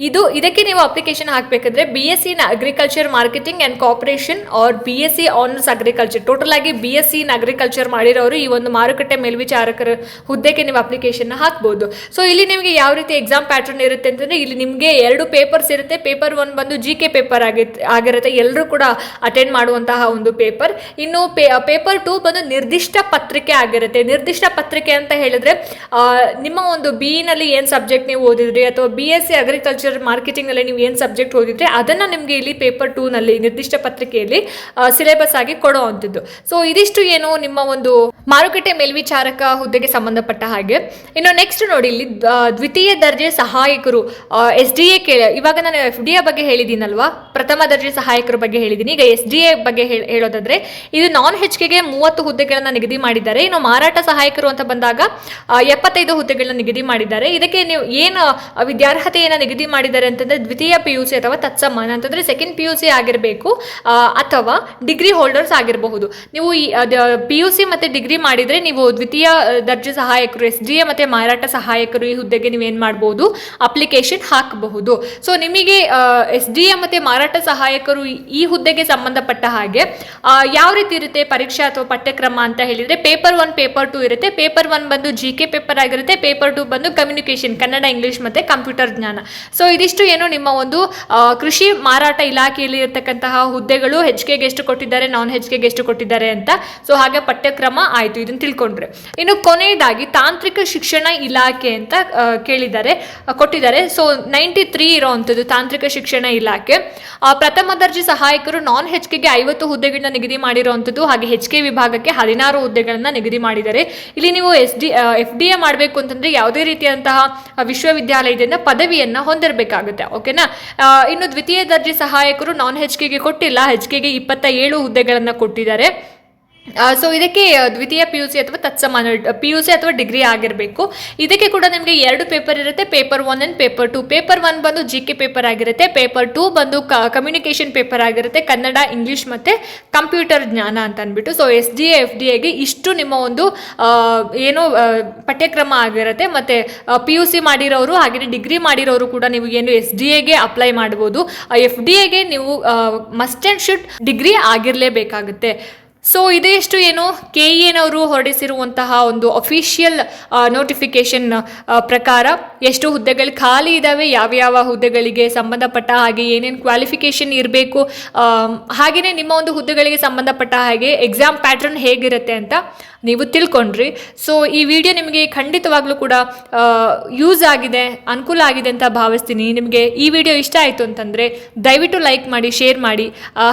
ಇದು, ಇದಕ್ಕೆ ನೀವು application ಹಾಕಬೇಕಾದ್ರೆ B S C agriculture marketing and cooperation or B S C honours agriculture total ಆಗಿ ಬಿ ಎಸ್ ಸಿ ಅಗ್ರಿಕಲ್ಚರ್ ಮಾಡಿರೋರು ಈ ಒಂದು ಮಾರುಕಟ್ಟೆ ಮೇಲ್ವಿಚಾರಕರ ಹುದ್ದೆಗೆ ನೀವು ಅಪ್ಲಿಕೇಶನ್ ಹಾಕ್ಬೋದು. ಸೊ ಇಲ್ಲಿ ನಿಮಗೆ ಯಾವ ರೀತಿ ಎಕ್ಸಾಮ್ ಪ್ಯಾಟರ್ನ್ ಇರುತ್ತೆ ಅಂತಂದರೆ ಇಲ್ಲಿ ನಿಮಗೆ ಎರಡು ಪೇಪರ್ಸ್ ಇರುತ್ತೆ. ಪೇಪರ್ ಒನ್ ಬಂದು ಜಿ ಕೆ ಪೇಪರ್ ಆಗಿತ್ತು ಆಗಿರುತ್ತೆ. ಎಲ್ಲರೂ ಕೂಡ ಅಟೆಂಡ್ ಮಾಡುವಂತಹ ಒಂದು ಪೇಪರ್ ಇನ್ನು ಪೇಪರ್ ಟು ಬಂದು ನಿರ್ದಿಷ್ಟ ಪತ್ರಿಕೆ ಆಗಿರುತ್ತೆ. ನಿರ್ದಿಷ್ಟ ಪತ್ರಿಕೆ ಅಂತ ಹೇಳಿದ್ರೆ ನಿಮ್ಮ ಒಂದು ಬಿ ನಲ್ಲಿ ಏನು ಸಬ್ಜೆಕ್ಟ್ ನೀವು ಓದಿದ್ರಿ ಅಥವಾ ಬಿ ಎಸ್ ಸಿ ಅಗ್ರಿಕಲ್ಚರ್ ಮಾರ್ಕೆಟಿಂಗಲ್ಲಿ ನೀವು ಏನು ಸಬ್ಜೆಕ್ಟ್ ಓದಿದ್ರಿ, ಅದನ್ನು ನಿಮಗೆ ಇಲ್ಲಿ ಪೇಪರ್ ಟೂನಲ್ಲಿ ನಿರ್ದಿಷ್ಟ ಪತ್ರಿಕೆಯಲ್ಲಿ ಸಿಲೆಬಸ್ ಆಗಿ ಕೊಡೋ ಅಂಥದ್ದು. ಸೊ ಇದಿಷ್ಟು ಏನು ನಿಮ್ಮ ಒಂದು ಮಾರುಕಟ್ಟೆ ಮೇಲ್ವಿಚಾರಕ ಹುದ್ದೆಗೆ ಸಂಬಂಧಪಟ್ಟ ಹಾಗೆ. ಇನ್ನು ನೆಕ್ಸ್ಟ್ ನೋಡಿ, ಇಲ್ಲಿ ದ್ವಿತೀಯ ದರ್ಜೆ ಸಹಾಯಕರು ಎಸ್ ಡಿ ಎ ಇವಾಗ ನಾನು ಎಫ್ ಡಿ ಎ ಬಗ್ಗೆ ಹೇಳಿದ್ದೀನಲ್ವಾ? ಪ್ರಥಮ ದರ್ಜೆ ಸಹಾಯಕರ ಬಗ್ಗೆ ಹೇಳಿದ್ದೀನಿ. ಈಗ ಎಸ್ ಡಿ ಎ ಬಗ್ಗೆ ಹೇಳ್- ಹೇಳೋದಾದ್ರೆ, ಇದು ನಾನ್ ಹೆಚ್ ಕೆಗೆ ಮೂವತ್ತು ಹುದ್ದೆಗಳನ್ನು ನಿಗದಿ ಮಾಡಿದ್ದಾರೆ. ಇನ್ನು ಮಾರಾಟ ಸಹಾಯಕರು ಅಂತ ಬಂದಾಗ ಎಪ್ಪತ್ತೈದು ಹುದ್ದೆಗಳನ್ನ ನಿಗದಿ ಮಾಡಿದ್ದಾರೆ. ಇದಕ್ಕೆ ನೀವು ಏನು ವಿದ್ಯಾರ್ಹತೆಯನ್ನು ನಿಗದಿ ಮಾಡಿದ್ದಾರೆ ಅಂತಂದ್ರೆ ದ್ವಿತೀಯ ಪಿ ಯು ಸಿ ಅಥವಾ ತತ್ಸಮಾನ ಅಂತಂದ್ರೆ ಸೆಕೆಂಡ್ ಪಿ ಯು ಸಿ ಆಗಿರಬೇಕು ಅಥವಾ ಡಿಗ್ರಿ ಹೋಲ್ಡರ್ಸ್ ಆಗಿರಬಹುದು. ನೀವು ಈ ಪಿ ಯು ಸಿ ಮತ್ತೆ ಡಿಗ್ರಿ ಮಾಡಿದ್ರೆ ನೀವು ದ್ವಿತೀಯ ದರ್ಜೆ ಸಹಾಯಕರು ಎಸ್ ಡಿ ಎ ಮತ್ತೆ ಮಾರಾಟ ಸಹಾಯಕರು ಈ ಹುದ್ದೆಗೆ ನೀವು ಏನು ಮಾಡಬಹುದು ಅಪ್ಲಿಕೇಶನ್ ಹಾಕಬಹುದು. ಸೊ ನಿಮಗೆ ಎಸ್ ಡಿ ಎ ಮತ್ತೆ ಮಾರಾಟ ಸಹಾಯಕರು ಈ ಹುದ್ದೆಗೆ ಸಂಬಂಧಪಟ್ಟ ಹಾಗೆ ಯಾವ ರೀತಿ ಇರುತ್ತೆ ಪರೀಕ್ಷೆ ಅಥವಾ ಪಠ್ಯಕ್ರಮ ಅಂತ ಹೇಳಿದ್ರೆ ಪೇಪರ್ ಒನ್ ಪೇಪರ್ ಟು ಇರುತ್ತೆ. ಪೇಪರ್ ಒನ್ ಬಂದು ಜಿ ಕೆ ಪೇಪರ್ ಆಗಿರುತ್ತೆ. ಪೇಪರ್ ಟು ಬಂದು ಕಮ್ಯುನಿಕೇಶನ್ ಕನ್ನಡ ಇಂಗ್ಲಿಷ್ ಮತ್ತೆ ಕಂಪ್ಯೂಟರ್ ಜ್ಞಾನ. ಸೊ ಇದಿಷ್ಟು ಏನು ನಿಮ್ಮ ಒಂದು ಕೃಷಿ ಮಾರಾಟ ಇಲಾಖೆಯಲ್ಲಿ ಇರತಕ್ಕಂತಹ ಹುದ್ದೆಗಳು ಹೆಚ್ ಕೆಗೆ ಎಷ್ಟು ಕೊಟ್ಟಿದ್ದಾರೆ ನಾನ್ ಹೆಚ್ ಕೆಗೆ ಎಷ್ಟು ಕೊಟ್ಟಿದ್ದಾರೆ ಅಂತ. ಸೊ ಹಾಗೆ ಪಠ್ಯಕ್ರಮ ಆಯಿತು. ಇದನ್ನು ತಿಳ್ಕೊಂಡ್ರೆ. ಇನ್ನು ಕೊನೆಯದಾಗಿ ತಾಂತ್ರಿಕ ಶಿಕ್ಷಣ ಇಲಾಖೆ ಅಂತ ಕೇಳಿದ್ದಾರೆ, ಕೊಟ್ಟಿದ್ದಾರೆ. ಸೊ ನೈಂಟಿ ತ್ರೀ ಇರೋವಂಥದ್ದು ತಾಂತ್ರಿಕ ಶಿಕ್ಷಣ ಇಲಾಖೆ. ಪ್ರಥಮ ದರ್ಜೆ ಸಹಾಯಕರು ನಾನ್ ಹೆಚ್ ಕೆಗೆ ಐವತ್ತು ಹುದ್ದೆಗಳನ್ನ ನಿಗದಿ ಮಾಡಿರುವಂಥದ್ದು, ಹಾಗೆ ಹೆಚ್ ಕೆ ವಿಭಾಗಕ್ಕೆ ಹದಿನಾರು ಹುದ್ದೆಗಳನ್ನ ನಿಗದಿ ಮಾಡಿದ್ದಾರೆ. ಇಲ್ಲಿ ನೀವು S D F D A ಮಾಡಬೇಕು ಅಂತಂದ್ರೆ ಯಾವುದೇ ರೀತಿಯಾದಂತಹ ವಿಶ್ವವಿದ್ಯಾಲಯದಿಂದ ಪದವಿಯನ್ನ ಹೊಂದಿರಬೇಕಾಗುತ್ತೆ ಓಕೆನಾ ಇನ್ನು ದ್ವಿತೀಯ ದರ್ಜೆ ಸಹಾಯಕರು ನಾನ್ ಹೆಚ್ ಕೆಗೆ ಕೊಟ್ಟಿಲ್ಲ ಹೆಚ್ ಕೆಗೆ ಇಪ್ಪತ್ತ ಏಳು ಹುದ್ದೆಗಳನ್ನು ಕೊಟ್ಟಿದ್ದಾರೆ. ಸೊ ಇದಕ್ಕೆ ದ್ವಿತೀಯ ಪಿ ಯು ಸಿ ಅಥವಾ ತತ್ಸಮಾನ ಪಿ ಯು ಸಿ ಅಥವಾ ಡಿಗ್ರಿ ಆಗಿರಬೇಕು. ಇದಕ್ಕೆ ಕೂಡ ನಿಮಗೆ ಎರಡು ಪೇಪರ್ ಇರುತ್ತೆ. Paper one and paper two paper one ಬಂದು ಜಿ ಕೆ ಪೇಪರ್ ಆಗಿರುತ್ತೆ. ಪೇಪರ್ ಟು ಬಂದು ಕಮ್ಯುನಿಕೇಷನ್ ಪೇಪರ್ ಆಗಿರುತ್ತೆ. ಕನ್ನಡ ಇಂಗ್ಲೀಷ್ ಮತ್ತು ಕಂಪ್ಯೂಟರ್ ಜ್ಞಾನ ಅಂತ ಅಂದ್ಬಿಟ್ಟು. So S D F D ಎಗೆ ಇಷ್ಟು ನಿಮ್ಮ ಒಂದು ಏನು ಪಠ್ಯಕ್ರಮ ಆಗಿರುತ್ತೆ. ಮತ್ತು ಪಿ ಯು ಸಿ ಮಾಡಿರೋರು ಹಾಗೆಯೇ ಡಿಗ್ರಿ ಮಾಡಿರೋರು ಕೂಡ ನೀವು ಏನು ಎಸ್ ಡಿ ಎಗೆ ಅಪ್ಲೈ ಮಾಡ್ಬೋದು. ಎಫ್ ಡಿ ಎಗೆ ನೀವು ಮಸ್ಟ್ ಆ್ಯಂಡ್ ಶುಡ್ ಡಿಗ್ರಿ ಆಗಿರಲೇಬೇಕಾಗುತ್ತೆ. ಸೊ ಇದಿಷ್ಟು ಏನು ಕೆ ಇ ಎನವರು ಹೊರಡಿಸಿರುವಂತಹ ಒಂದು ಅಫಿಷಿಯಲ್ ನೋಟಿಫಿಕೇಶನ್ ಪ್ರಕಾರ ಎಷ್ಟು ಹುದ್ದೆಗಳು ಖಾಲಿ ಇದ್ದಾವೆ ಯಾವ್ಯಾವ ಹುದ್ದೆಗಳಿಗೆ ಸಂಬಂಧಪಟ್ಟ ಹಾಗೆ ಏನೇನು ಕ್ವಾಲಿಫಿಕೇಷನ್ ಇರಬೇಕು ಹಾಗೆಯೇ ನಿಮ್ಮ ಒಂದು ಹುದ್ದೆಗಳಿಗೆ ಸಂಬಂಧಪಟ್ಟ ಹಾಗೆ ಎಕ್ಸಾಮ್ ಪ್ಯಾಟ್ರನ್ ಹೇಗಿರುತ್ತೆ ಅಂತ ನೀವು ತಿಳ್ಕೊಂಡ್ರಿ. ಸೊ ಈ ವಿಡಿಯೋ ನಿಮಗೆ ಖಂಡಿತವಾಗ್ಲೂ ಕೂಡ ಯೂಸ್ ಆಗಿದೆ, ಅನುಕೂಲ ಆಗಿದೆ ಅಂತ ಭಾವಿಸ್ತೀನಿ. ನಿಮಗೆ ಈ ವಿಡಿಯೋ ಇಷ್ಟ ಆಯಿತು ಅಂತಂದರೆ, ದಯವಿಟ್ಟು ಲೈಕ್ ಮಾಡಿ ಶೇರ್ ಮಾಡಿ.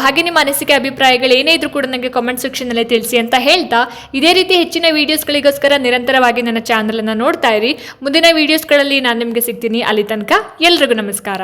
ಹಾಗೆ ನಿಮ್ಮ ಅನಿಸಿಕೆ, ಅಭಿಪ್ರಾಯಗಳು ಏನೇ ಇದ್ರೂ ಕೂಡ ನನಗೆ ಕಾಮೆಂಟ್ ಸೆಕ್ಷನ್ನಲ್ಲೇ ತಿಳಿಸಿ ಅಂತ ಹೇಳ್ತಾ, ಇದೇ ರೀತಿ ಹೆಚ್ಚಿನ ವೀಡಿಯೋಸ್ಗಳಿಗೋಸ್ಕರ ನಿರಂತರವಾಗಿ ನನ್ನ ಚಾನಲನ್ನು ನೋಡ್ತಾ ಇರಿ. ಮುಂದಿನ ವೀಡಿಯೋಸ್ಗಳಲ್ಲಿ ನಾನು ನಿಮಗೆ ಸಿಗ್ತೀನಿ. ಅಲ್ಲಿ ತನಕ ಎಲ್ರಿಗೂ ನಮಸ್ಕಾರ.